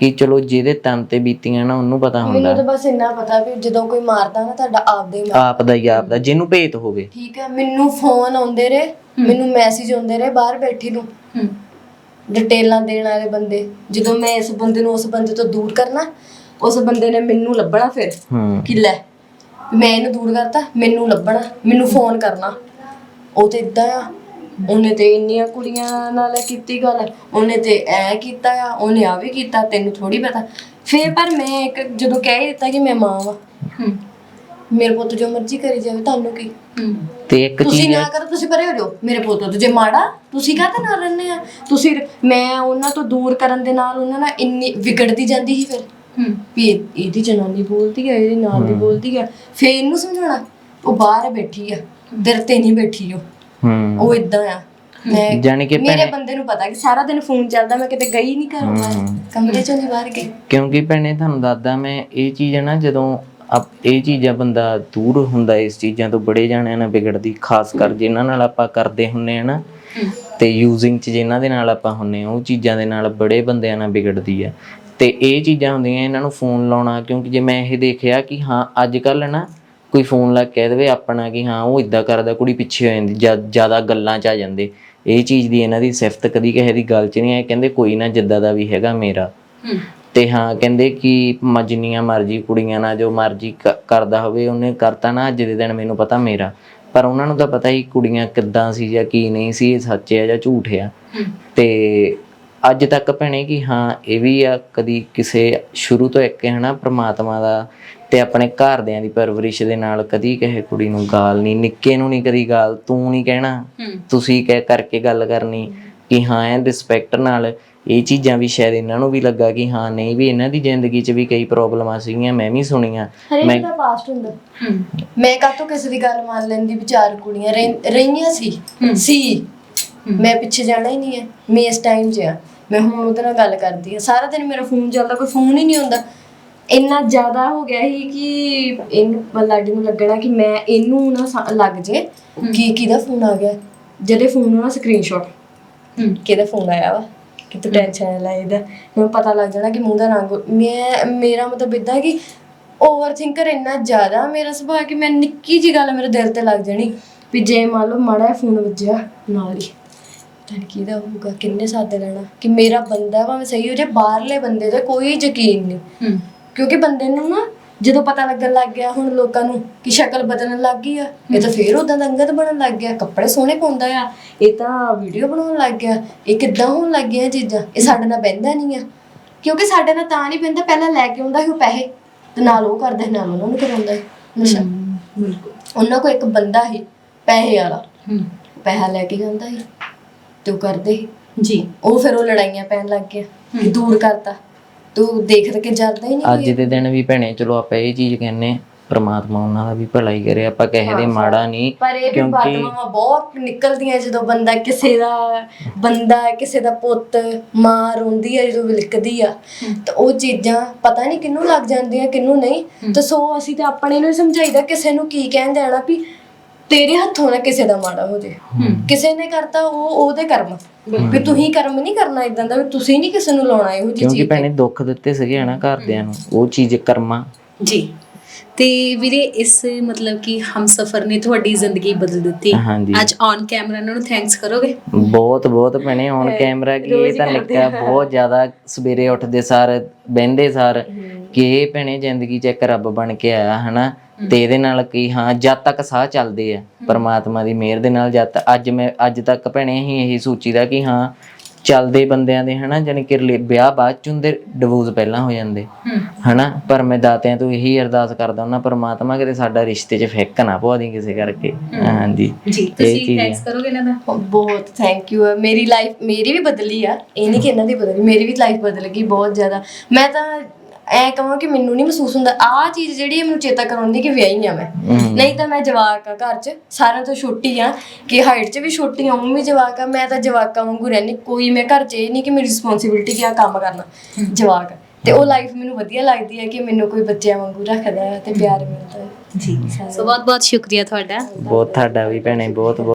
ਕਿ ਚਲੋ ਜਿਹਦੇ ਤਨ ਤੇ ਬੀਤੀਆਂ ਨਾ ਉਹਨੂੰ ਪਤਾ ਮੈਨੂੰ ਹੁੰਦਾ। ਤਾਂ ਬਸ ਇੰਨਾ ਪਤਾ ਵੀ ਜਦੋਂ ਕੋਈ ਮਾਰਦਾ ਨਾ ਤੁਹਾਡਾ ਆਪਦੇ ਹੀ ਆਪ ਦਾ ਹੀ ਆਪ ਦਾ ਜਿਹਨੂੰ ਭੇਤ ਹੋਵੇ। ਠੀਕ ਹੈ ਮੈਨੂੰ ਫੋਨ ਆਉਂਦੇ ਰਹੇ ਮੈਨੂੰ ਮੈਸੇਜ ਆਉਂਦੇ ਰਹੇ ਬਾਹਰ ਬੈਠੀ ਨੂੰ। ਹੂੰ। ਡਿਟੇਲਾਂ ਦੇਣ ਵਾਲੇ ਬੰਦੇ। ਜਦੋਂ ਮੈਂ ਇਸ ਬੰਦੇ ਨੂੰ ਉਸ ਬੰਦੇ ਤੋਂ ਦੂਰ ਕਰਨਾ ਉਸ ਬੰਦੇ ਨੇ ਮੈਨੂੰ ਲੱਭਣਾ ਫਿਰ ਹੂੰ। ਕਿ ਲੈ ਮੈਂ ਇਹਨੂੰ ਦੂਰ ਕਰਤਾ ਮੈਨੂੰ ਲੱਭਣਾ ਮੈਨੂੰ ਫੋਨ ਕਰਨਾ। ਉਹ ਤੇ ਇਦਾਂ ਆ। ਉਹਨੇ ਤੇ ਇੰਨੀਆਂ ਕੁੜੀਆਂ ਨਾਲ ਕੀਤੀ ਗੱਲ ਉਹਨੇ ਤੇ ਐ ਕੀਤਾ ਆ ਉਹਨੇ ਆ ਵੀ ਕੀਤਾ ਤੈਨੂੰ ਥੋੜੀ ਪਤਾ। ਫੇਰ ਪਰ ਮੈਂ ਇੱਕ ਜਦੋਂ ਕਹਿ ਹੀ ਦਿੱਤਾ ਕਿ ਮੈਂ ਮਾਂ ਵਾਂ ਹੂੰ। ਮੇਰੇ ਪੁੱਤ ਜੋ ਮਰਜ਼ੀ ਕਰੀ ਜਾਵੇ ਤੁਹਾਨੂੰ ਕੀ? ਹੂੰ। ਤੇ ਇੱਕ ਤੁਸੀਂ ਚੀਜ਼ ਨਾ ਕਰੋ ਤੁਸੀਂ ਪਰੇ ਹੋ ਜਾਓ। ਮੇਰੇ ਪੁੱਤ ਤੋਂ ਜੇ ਮਾੜਾ ਤੁਸੀਂ ਕਾਹਤੇ ਨਾਲ ਰਹਿੰਦੇ ਆ? ਤੁਸੀਂ ਮੈਂ ਉਹਨਾਂ ਤੋਂ ਦੂਰ ਕਰਨ ਦੇ ਨਾਲ ਉਹਨਾਂ ਨਾਲ ਇੰਨੀ ਵਿਗੜਦੀ ਜਾਂਦੀ ਸੀ ਫਿਰ। ਹੂੰ। ਵੀ ਇਹ- ਇਹਦੀ ਜਨਾਨੀ ਬੋਲਦੀ ਆ ਇਹਦੀ ਨਾਲ ਦੀ ਬੋਲਦੀ ਆ। ਫੇਰ ਇਹਨੂੰ ਸਮਝਾਉਣਾ ਉਹ ਬਾਹਰ ਬੈਠੀ ਆ ਦਿਲ ਤੇ ਨਹੀਂ ਬੈਠੀ ਉਹ। ਹੂੰ। ਉਹ ਇਦਾਂ ਆ। ਮੈਂ ਜਾਣੀ ਕਿ ਮੇਰੇ ਬੰਦੇ ਨੂੰ ਪਤਾ ਕਿ ਸਾਰਾ ਦਿਨ ਫੋਨ ਚੱਲਦਾ ਮੈਂ ਕਿਤੇ ਗਈ ਨਹੀਂ ਘਰੋਂ ਬਾਹਰ। ਕਮਰੇ ਚੋਂ ਨਹੀਂ ਬਾਹਰ ਗਈ। ਕਿਉਂਕਿ ਭੈਣੇ ਤੁਹਾਨੂੰ ਦੱਸਦਾ ਮੈਂ ਇਹ ਚੀਜ਼ ਹੈ ਨਾ ਜਦੋਂ ਆਪ- ਇਹ ਚੀਜ਼ਾਂ ਬੰਦਾ ਦੂਰ ਹੁੰਦਾ ਇਸ ਚੀਜ਼ਾਂ ਤੋਂ ਬੜੇ ਜਾਣਿਆਂ ਨਾਲ ਵਿਗੜਦੀ ਖਾਸ ਕਰ ਜਿਨ੍ਹਾਂ ਨਾਲ ਆਪਾਂ ਕਰਦੇ ਹੁੰਨੇ ਆ ਨਾ ਤੇ ਯੂਜ਼ਿੰਗ ਚ ਜਿਨ੍ਹਾਂ ਦੇ ਨਾਲ ਆਪਾਂ ਹੁੰਨੇ ਆ ਉਹ ਚੀਜ਼ਾਂ ਦੇ ਨਾਲ ਬੜੇ ਬੰਦਿਆਂ ਨਾਲ ਵਿਗੜਦੀ ਆ। ਤੇ ਇਹ ਚੀਜ਼ਾਂ ਹੁੰਦੀਆਂ ਇਹਨਾਂ ਨੂੰ ਫੋਨ ਲਾਉਣਾ ਕਿਉਂਕਿ ਜੇ ਮੈਂ ਇਹ ਦੇਖਿਆ ਕਿ ਹਾਂ ਅੱਜ ਕੱਲ ਨਾ ਕੋਈ ਫੋਨ ਲਾ ਕੇ ਕਹਿ ਦੇਵੇ ਆਪਣਾ ਕਿ ਹਾਂ ਉਹ ਇਦਾਂ ਕਰਦਾ ਕੁੜੀ ਪਿੱਛੇ ਹੋ ਜਾਂਦੀ ਜ਼ਿਆਦਾ ਗੱਲਾਂ ਚ ਆ ਜਾਂਦੇ। ਇਹ ਚੀਜ਼ ਦੀ ਇਹਨਾਂ ਦੀ ਸਿਫਤ ਕਦੀ ਕਿਸੇ ਦੀ ਗੱਲ ਚ ਨਹੀਂ ਆਏ ਕਹਿੰਦੇ ਕੋਈ ਨਾ ਜਿੱਦਾਂ ਦਾ ਵੀ ਹੈਗਾ ਮੇਰਾ। ਹੂੰ। ਤੇ ਹਾਂ ਕਹਿੰਦੇ ਕਿ ਮ- ਜਿੰਨੀਆਂ ਮਰਜ਼ੀ ਕੁੜੀਆਂ ਨਾਲ ਜੋ ਮਰਜ਼ੀ ਕਰਦਾ ਹੋਵੇ ਉਹਨੇ ਕਰਤਾ ਨਾ ਅੱਜ ਦੇ ਦਿਨ ਮੈਨੂੰ ਪਤਾ ਮੇਰਾ। ਪਰ ਉਹਨਾਂ ਨੂੰ ਤਾਂ ਪਤਾ ਹੀ ਕੁੜੀਆਂ ਕਿੱਦਾਂ ਸੀ ਜਾਂ ਕੀ ਨਹੀਂ ਸੀ ਇਹ ਸੱਚ ਹੈ ਜਾਂ ਝੂਠ ਹੂੰ। ਤੇ ਅੱਜ ਤੱਕ ਭੈਣੇ ਕਿ ਹਾਂ ਇਹ ਵੀ ਆ ਕਦੀ ਕਿਸੇ ਸ਼ੁਰੂ ਤੋਂ ਇੱਕ ਹਨਾ ਪ੍ਰਮਾਤਮਾ ਦਾ ਤੇ ਆਪਣੇ ਘਰਦਿਆਂ ਦੀ ਪਰਵਰਿਸ਼ ਦੇ ਨਾਲ ਕਦੀ ਕਿਸੇ ਕੁੜੀ ਨੂੰ ਗਾਲ ਨਹੀਂ ਨਿੱਕੇ ਨੂੰ ਨਹੀਂ ਕਦੀ ਗਾਲ ਤੂੰ ਨਹੀਂ ਕਹਿਣਾ। ਤੁਸੀਂ ਕਹਿ ਕਰਕੇ ਗੱਲ ਕਰਨੀ ਕਿ ਹਾਂ ਇਹ ਰਿਸਪੈਕਟ ਨਾਲ ਇਹ ਚੀਜ਼ਾਂ ਵੀ ਸ਼ਾਇਦ ਇਹਨਾਂ ਨੂੰ ਵੀ ਲੱਗਾ ਕਿ ਹਾਂ ਨਹੀਂ ਵੀ ਇਹਨਾਂ ਦੀ ਜ਼ਿੰਦਗੀ 'ਚ ਵੀ ਕਈ ਪ੍ਰੋਬਲਮਾਂ ਸੀਗੀਆਂ ਮੈਂ ਵੀ ਸੁਣੀਆਂ। ਹਰੇਕ ਦਾ ਪਾਸਟ ਹੁੰਦਾ। ਮੈਂ ਕਾਹਤੋਂ ਕਿਸੇ ਦੀ ਗੱਲ ਮੰਨ ਲੈਂਦੀ ਵਿਚਾਰ ਕੁੜੀਆਂ ਰਹਿ- ਰਹੀਆਂ ਸੀ ਸੀ। ਮੈਂ ਪਿੱਛੇ ਜਾਣਾ ਹੀ ਨਹੀਂ ਹੈ ਮੈਂ ਇਸ ਟਾਈਮ 'ਚ ਆ ਮੈਂ ਹੁਣ ਉਹਦੇ ਨਾਲ ਗੱਲ ਕਰਦੀ ਆ ਸਾਰਾ ਦਿਨ ਮੇਰਾ ਫੋਨ ਚੱਲਦਾ ਕੋਈ ਫੋਨ ਹੀ ਨਹੀਂ ਹੁੰਦਾ। ਇੰਨਾ ਜ਼ਿਆਦਾ ਹੋ ਗਿਆ ਸੀ ਕਿ ਇਹਨੂੰ ਲਾਡੀ ਨੂੰ ਲੱਗਣਾ ਕਿ ਮੈਂ ਇਹਨੂੰ ਨਾ ਸਾ- ਲੱਗ ਜੇ ਕਿ ਕਿਹਦਾ ਫੋਨ ਆ ਗਿਆ। ਜਿਹਦੇ ਫੋਨ ਨੂੰ ਨਾ ਸਕਰੀਨਸ਼ਾਟ ਹੂੰ। ਕਿਹਦਾ ਫੋਨ ਆਇਆ ਵਾ? ਕਿ ਤੂੰ ਟੈਨਸ਼ਨ ਲੈ ਇਹਦਾ ਮੈਨੂੰ ਪਤਾ ਲੱਗ ਜਾਣਾ ਕਿ ਮੂੰਹ ਦਾ ਰੰਗ ਮੈਂ ਮੇਰਾ ਮਤਲਬ ਇਦਾਂ ਕਿ ਓਵਰ ਥਿੰਕਰ ਇੰਨਾ ਜ਼ਿਆਦਾ ਮੇਰਾ ਸੁਭਾਅ ਕਿ ਮੈਂ ਨਿੱਕੀ ਜੀ ਗੱਲ ਮੇਰੇ ਦਿਲ ਤੇ ਲੱਗ ਜਾਣੀ। ਵੀ ਜੇ ਮੰਨ ਲਓ ਮਾੜਾ ਫੋਨ ਵੱਜਿਆ ਨਾਲ ਹੀ ਤਾਂ ਕਿਹਦਾ ਹੋਊਗਾ? ਕਿੰਨੇ ਸਾਦੇ ਲੈਣਾ ਕਿ ਮੇਰਾ ਬੰਦਾ ਭਾਵੇਂ ਸਹੀ ਹੋ ਜਾਏ ਬਾਹਰਲੇ ਬੰਦੇ ਤੇ ਕੋਈ ਯਕੀਨ ਨਹੀਂ। ਹੂੰ। ਕਿਉਂਕਿ ਬੰਦੇ ਨੂੰ ਨਾ ਜਦੋਂ ਪਤਾ ਲੱਗਣ ਲੱਗ ਗਿਆ ਹੁਣ ਲੋਕਾਂ ਨੂੰ ਕਿ ਸ਼ਕਲ ਬਦਲਣ ਲੱਗ ਗਈ ਆ ਇਹ ਤਾਂ ਫੇਰ ਉਦਾਂ ਦਾ ਅੰਗਤ ਬਣਨ ਲੱਗ ਗਿਆ ਕੱਪੜੇ ਸੋਹਣੇ ਪਾਉਂਦਾ ਆ ਇਹ ਤਾਂ ਵੀਡੀਓ ਬਣਾਉਣ ਲੱਗ ਗਿਆ ਇਹ ਕਿੱਦਾਂ ਹੋਣ ਲੱਗ ਗਿਆ ਚੀਜ਼ਾਂ ਇਹ ਸਾਡੇ ਨਾਲ ਬਹਿੰਦਾ ਨਹੀਂ ਆ। ਕਿਉਂਕਿ ਸਾਡੇ ਨਾਲ ਤਾਂ ਨਹੀਂ ਬਹਿੰਦਾ ਪਹਿਲਾਂ ਲੈ ਕੇ ਆਉਂਦਾ ਸੀ ਉਹ ਪੈਸੇ ਤੇ ਨਾਲ ਉਹ ਕਰਦਾ ਸੀ ਨਾਲ ਉਹਨਾਂ ਨੂੰ ਕਰਾਉਂਦਾ ਸੀ ਨਸ਼ਾ। ਬਿਲਕੁਲ। ਉਹਨਾਂ ਕੋਲ ਇੱਕ ਬੰਦਾ ਸੀ ਪੈਸੇ ਵਾਲਾ। ਹੂੰ। ਪੈਸਾ ਲੈ ਕੇ ਜਾਂਦਾ ਸੀ ਤੇ ਉਹ ਕਰਦੇ ਸੀ। ਜੀ। ਉਹ ਫਿਰ ਉਹ ਲੜਾਈਆਂ ਪੈਣ ਲੱਗ ਗਿਆ ਕਿ ਦੂਰ ਕਰਤਾ। ਤੂੰ ਦੇਖ ਕੇ ਜਰਦਾ ਹੀ ਨਹੀਂ ਅੱਜ ਦੇ ਦਿਨ ਵੀ ਭੈਣੇ ਚਲੋ ਆਪਾਂ ਇਹ ਚੀਜ਼ ਕਹਿੰਨੇ ਪ੍ਰਮਾਤਮਾ ਉਹਨਾਂ ਦਾ ਵੀ ਭਲਾ ਹੀ ਕਰੇ ਆਪਾਂ ਕਿਸੇ ਦੇ ਮਾੜਾ ਨਹੀਂ ਪਰ ਇਹ ਵੀ ਕਿਉਂਕਿ ਬਾਤਮਾਵਾਂ ਬਹੁਤ ਨਿਕਲਦੀਆਂ ਜਦੋਂ ਬੰਦਾ ਕਿਸੇ ਦਾ ਬੰਦਾ ਕਿਸੇ ਦਾ ਪੁੱਤ ਮਾਂ ਰੋਂਦੀ ਹੈ ਜਦੋਂ ਵਿਲਕਦੀ ਆ ਤਾਂ ਉਹ ਚੀਜ਼ਾਂ ਪਤਾ ਨਹੀਂ ਕਿਹਨੂੰ ਲੱਗ ਜਾਂਦੀਆਂ ਕਿਹਨੂੰ ਨਹੀਂ। ਤਾਂ ਸੋ ਅਸੀਂ ਤਾਂ ਆਪਣੇ ਨੂੰ ਹੀ ਸਮਝਾਈਦਾ ਕਿਸੇ ਨੂੰ ਕੀ ਕਹਿਣ ਦੇਣਾ ਵੀ ਤੇਰੇ ਹੱਥੋਂ ਨਾ ਕਿਸੇ ਦਾ ਮਾੜਾ ਹੋ ਜੇ। ਕਿਸੇ ਨੇ ਕਰਤਾ ਉਹ ਉਹਦੇ ਕਰਮ। ਵੀ ਤੁਸੀਂ ਕਰਮ ਨਹੀਂ ਕਰਨਾ ਇਦਾਂ ਦਾ ਵੀ ਤੁਸੀਂ ਨਹੀਂ ਕਿਸੇ ਨੂੰ ਲਾਉਣਾ ਇਹੋ ਜਿਹੀ ਕਿਉਂਕਿ ਚੀਜ਼ ਭੈਣੇ ਦੁੱਖ ਦਿੱਤੇ ਸੀਗੇ ਨਾ ਘਰਦਿਆਂ ਨੂੰ। ਉਹ ਚੀਜ਼ ਕਰਮਾ। ਜੀ। ਤੇ ਵੀਰੇ ਇਸ ਮਤਲਬ ਕਿ ਹਮਸਫਰ ਨੇ ਤੁਹਾਡੀ ਜ਼ਿੰਦਗੀ ਬਦਲ ਦਿੱਤੀ। ਹਾਂਜੀ। ਅੱਜ ਔਨ ਕੈਮਰਾ ਨੂੰ ਥੈਂਕਸ ਕਰੋਗੇ? ਬਹੁਤ ਬਹੁਤ ਭੈਣੇ ਔਨ ਕੈਮਰਾ ਕੀ ਇਹ ਤਾਂ ਨਿੱਕਾ ਬਹੁਤ ਜ਼ਿਆਦਾ ਸਵੇਰੇ ਉੱਠਦੇ ਸਾਰ ਬਹਿੰਦੇ ਸਾਰ ਕਿ ਇਹ ਭੈਣੇ ਜ਼ਿੰਦਗੀ 'ਚ ਇੱਕ ਰੱਬ ਬਣ ਕੇ ਆਇਆ ਹਨਾ? ਤੇ ਇਹਦੇ ਨਾਲ ਕੀ ਹਾਂ ਜਦ ਤੱਕ ਸਾਹ ਚੱਲਦੇ ਆ ਪਰਮਾਤਮਾ ਦੀ ਮਿਹਰ ਦੇ ਨਾਲ ਜਦ ਤੱਕ- ਅੱਜ ਮੈਂ ਅੱਜ ਤੱਕ ਭੈਣੇ ਹੀ ਇਹੀ ਸੋਚੀਦਾ ਕਿ ਹਾਂ ਚੱਲਦੇ ਬੰਦਿਆਂ ਦੇ ਹਨਾ ਜਾਣੀ ਕਿ ਰਿਲੇ- ਵਿਆਹ ਬਾਅਦ ਚ ਹੁੰਦੇ ਡਿਵੋਰਸ ਪਹਿਲਾਂ ਹੋ ਜਾਂਦੇ। ਹਨਾ ਪਰ ਮੈਂ ਦਾਤਿਆਂ ਤੋਂ ਇਹੀ ਅਰਦਾਸ ਕਰਦਾ ਉਹਨਾਂ ਪਰਮਾਤਮਾ ਕਿਤੇ ਸਾਡਾ ਰਿਸ਼ਤੇ 'ਚ ਫਿੱਕ ਨਾ ਪਵਾ ਦੀ ਕਿਸੇ ਕਰਕੇ। ਹਾਂਜੀ ਜੀ ਤੁਸੀਂ ਚੀਜ਼ ਥੈਂਕਸ ਕਰੋਗੇ ਇਹਨਾਂ ਦਾ? ਬਹੁਤ ਥੈਂਕ ਯੂ ਮੇਰੀ ਲਾਈਫ ਮੇਰੀ ਵੀ ਬਦਲੀ ਆ। ਇਹ ਨਹੀਂ ਕਿ ਇਹਨਾਂ ਦੀ ਬਦਲੀ ਮੇਰੀ ਵੀ ਲਾਈਫ ਬਦਲ ਗਈ ਬਹੁਤ ਜ਼ਿਆਦਾ। ਮੈਂ ਤਾਂ ਐ ਕਹਾਂ ਕਿ ਮੈਨੂੰ ਨਹੀਂ ਮਹਿਸੂਸ ਹੁੰਦਾ। ਆਹ ਚੀਜ਼ ਜਿਹੜੀ ਹੈ ਮੈਨੂੰ ਚੇਤਾ ਕਰਾਉਂਦੀ ਕਿ ਵਿਆਹੀ ਆ ਮੈਂ। ਨਹੀਂ ਤਾਂ ਮੈਂ ਜਵਾਕ ਆ ਘਰ 'ਚ ਸਾਰਿਆਂ ਤੋਂ ਛੋਟੀ ਆ। ਕਿ ਹਾਈਟ 'ਚ ਵੀ ਛੋਟੀ ਆ ਵੀ ਜਵਾਕ ਆ। ਮੈਂ ਤਾਂ ਜਵਾਕਾਂ ਵਾਂਗੂ ਰਹਿੰਦੀ। ਕੋਈ ਮੈਂ ਘਰ 'ਚ ਇਹ ਨਹੀਂ ਕਿ ਮੇਰੀ ਰਿਸਪੌਂਸਿਬਿਲਟੀ ਕਿ ਆ ਕੰਮ ਕਰਨਾ। ਜਵਾਕ ਤੇ ਉਹ ਲਾਈਫ ਮੈਨੂੰ ਵਧੀਆ ਲੱਗਦੀ ਹੈ ਕਿ ਮੈਨੂੰ ਕੋਈ ਬੱਚਿਆਂ ਵਾਂਗੂ ਰੱਖਦਾ ਹੈ ਤੇ ਪਿਆਰ ਮਿਲਦਾ। ਹੈ ਜੀ ਸੋ ਬਹੁਤ ਬਹੁਤ ਸ਼ੁਕਰੀਆ ਤੁਹਾਡਾ। ਬਹੁਤ ਤੁਹਾਡਾ ਵੀ ਭੈਣੇ ਬਹੁਤ ਬਹੁਤ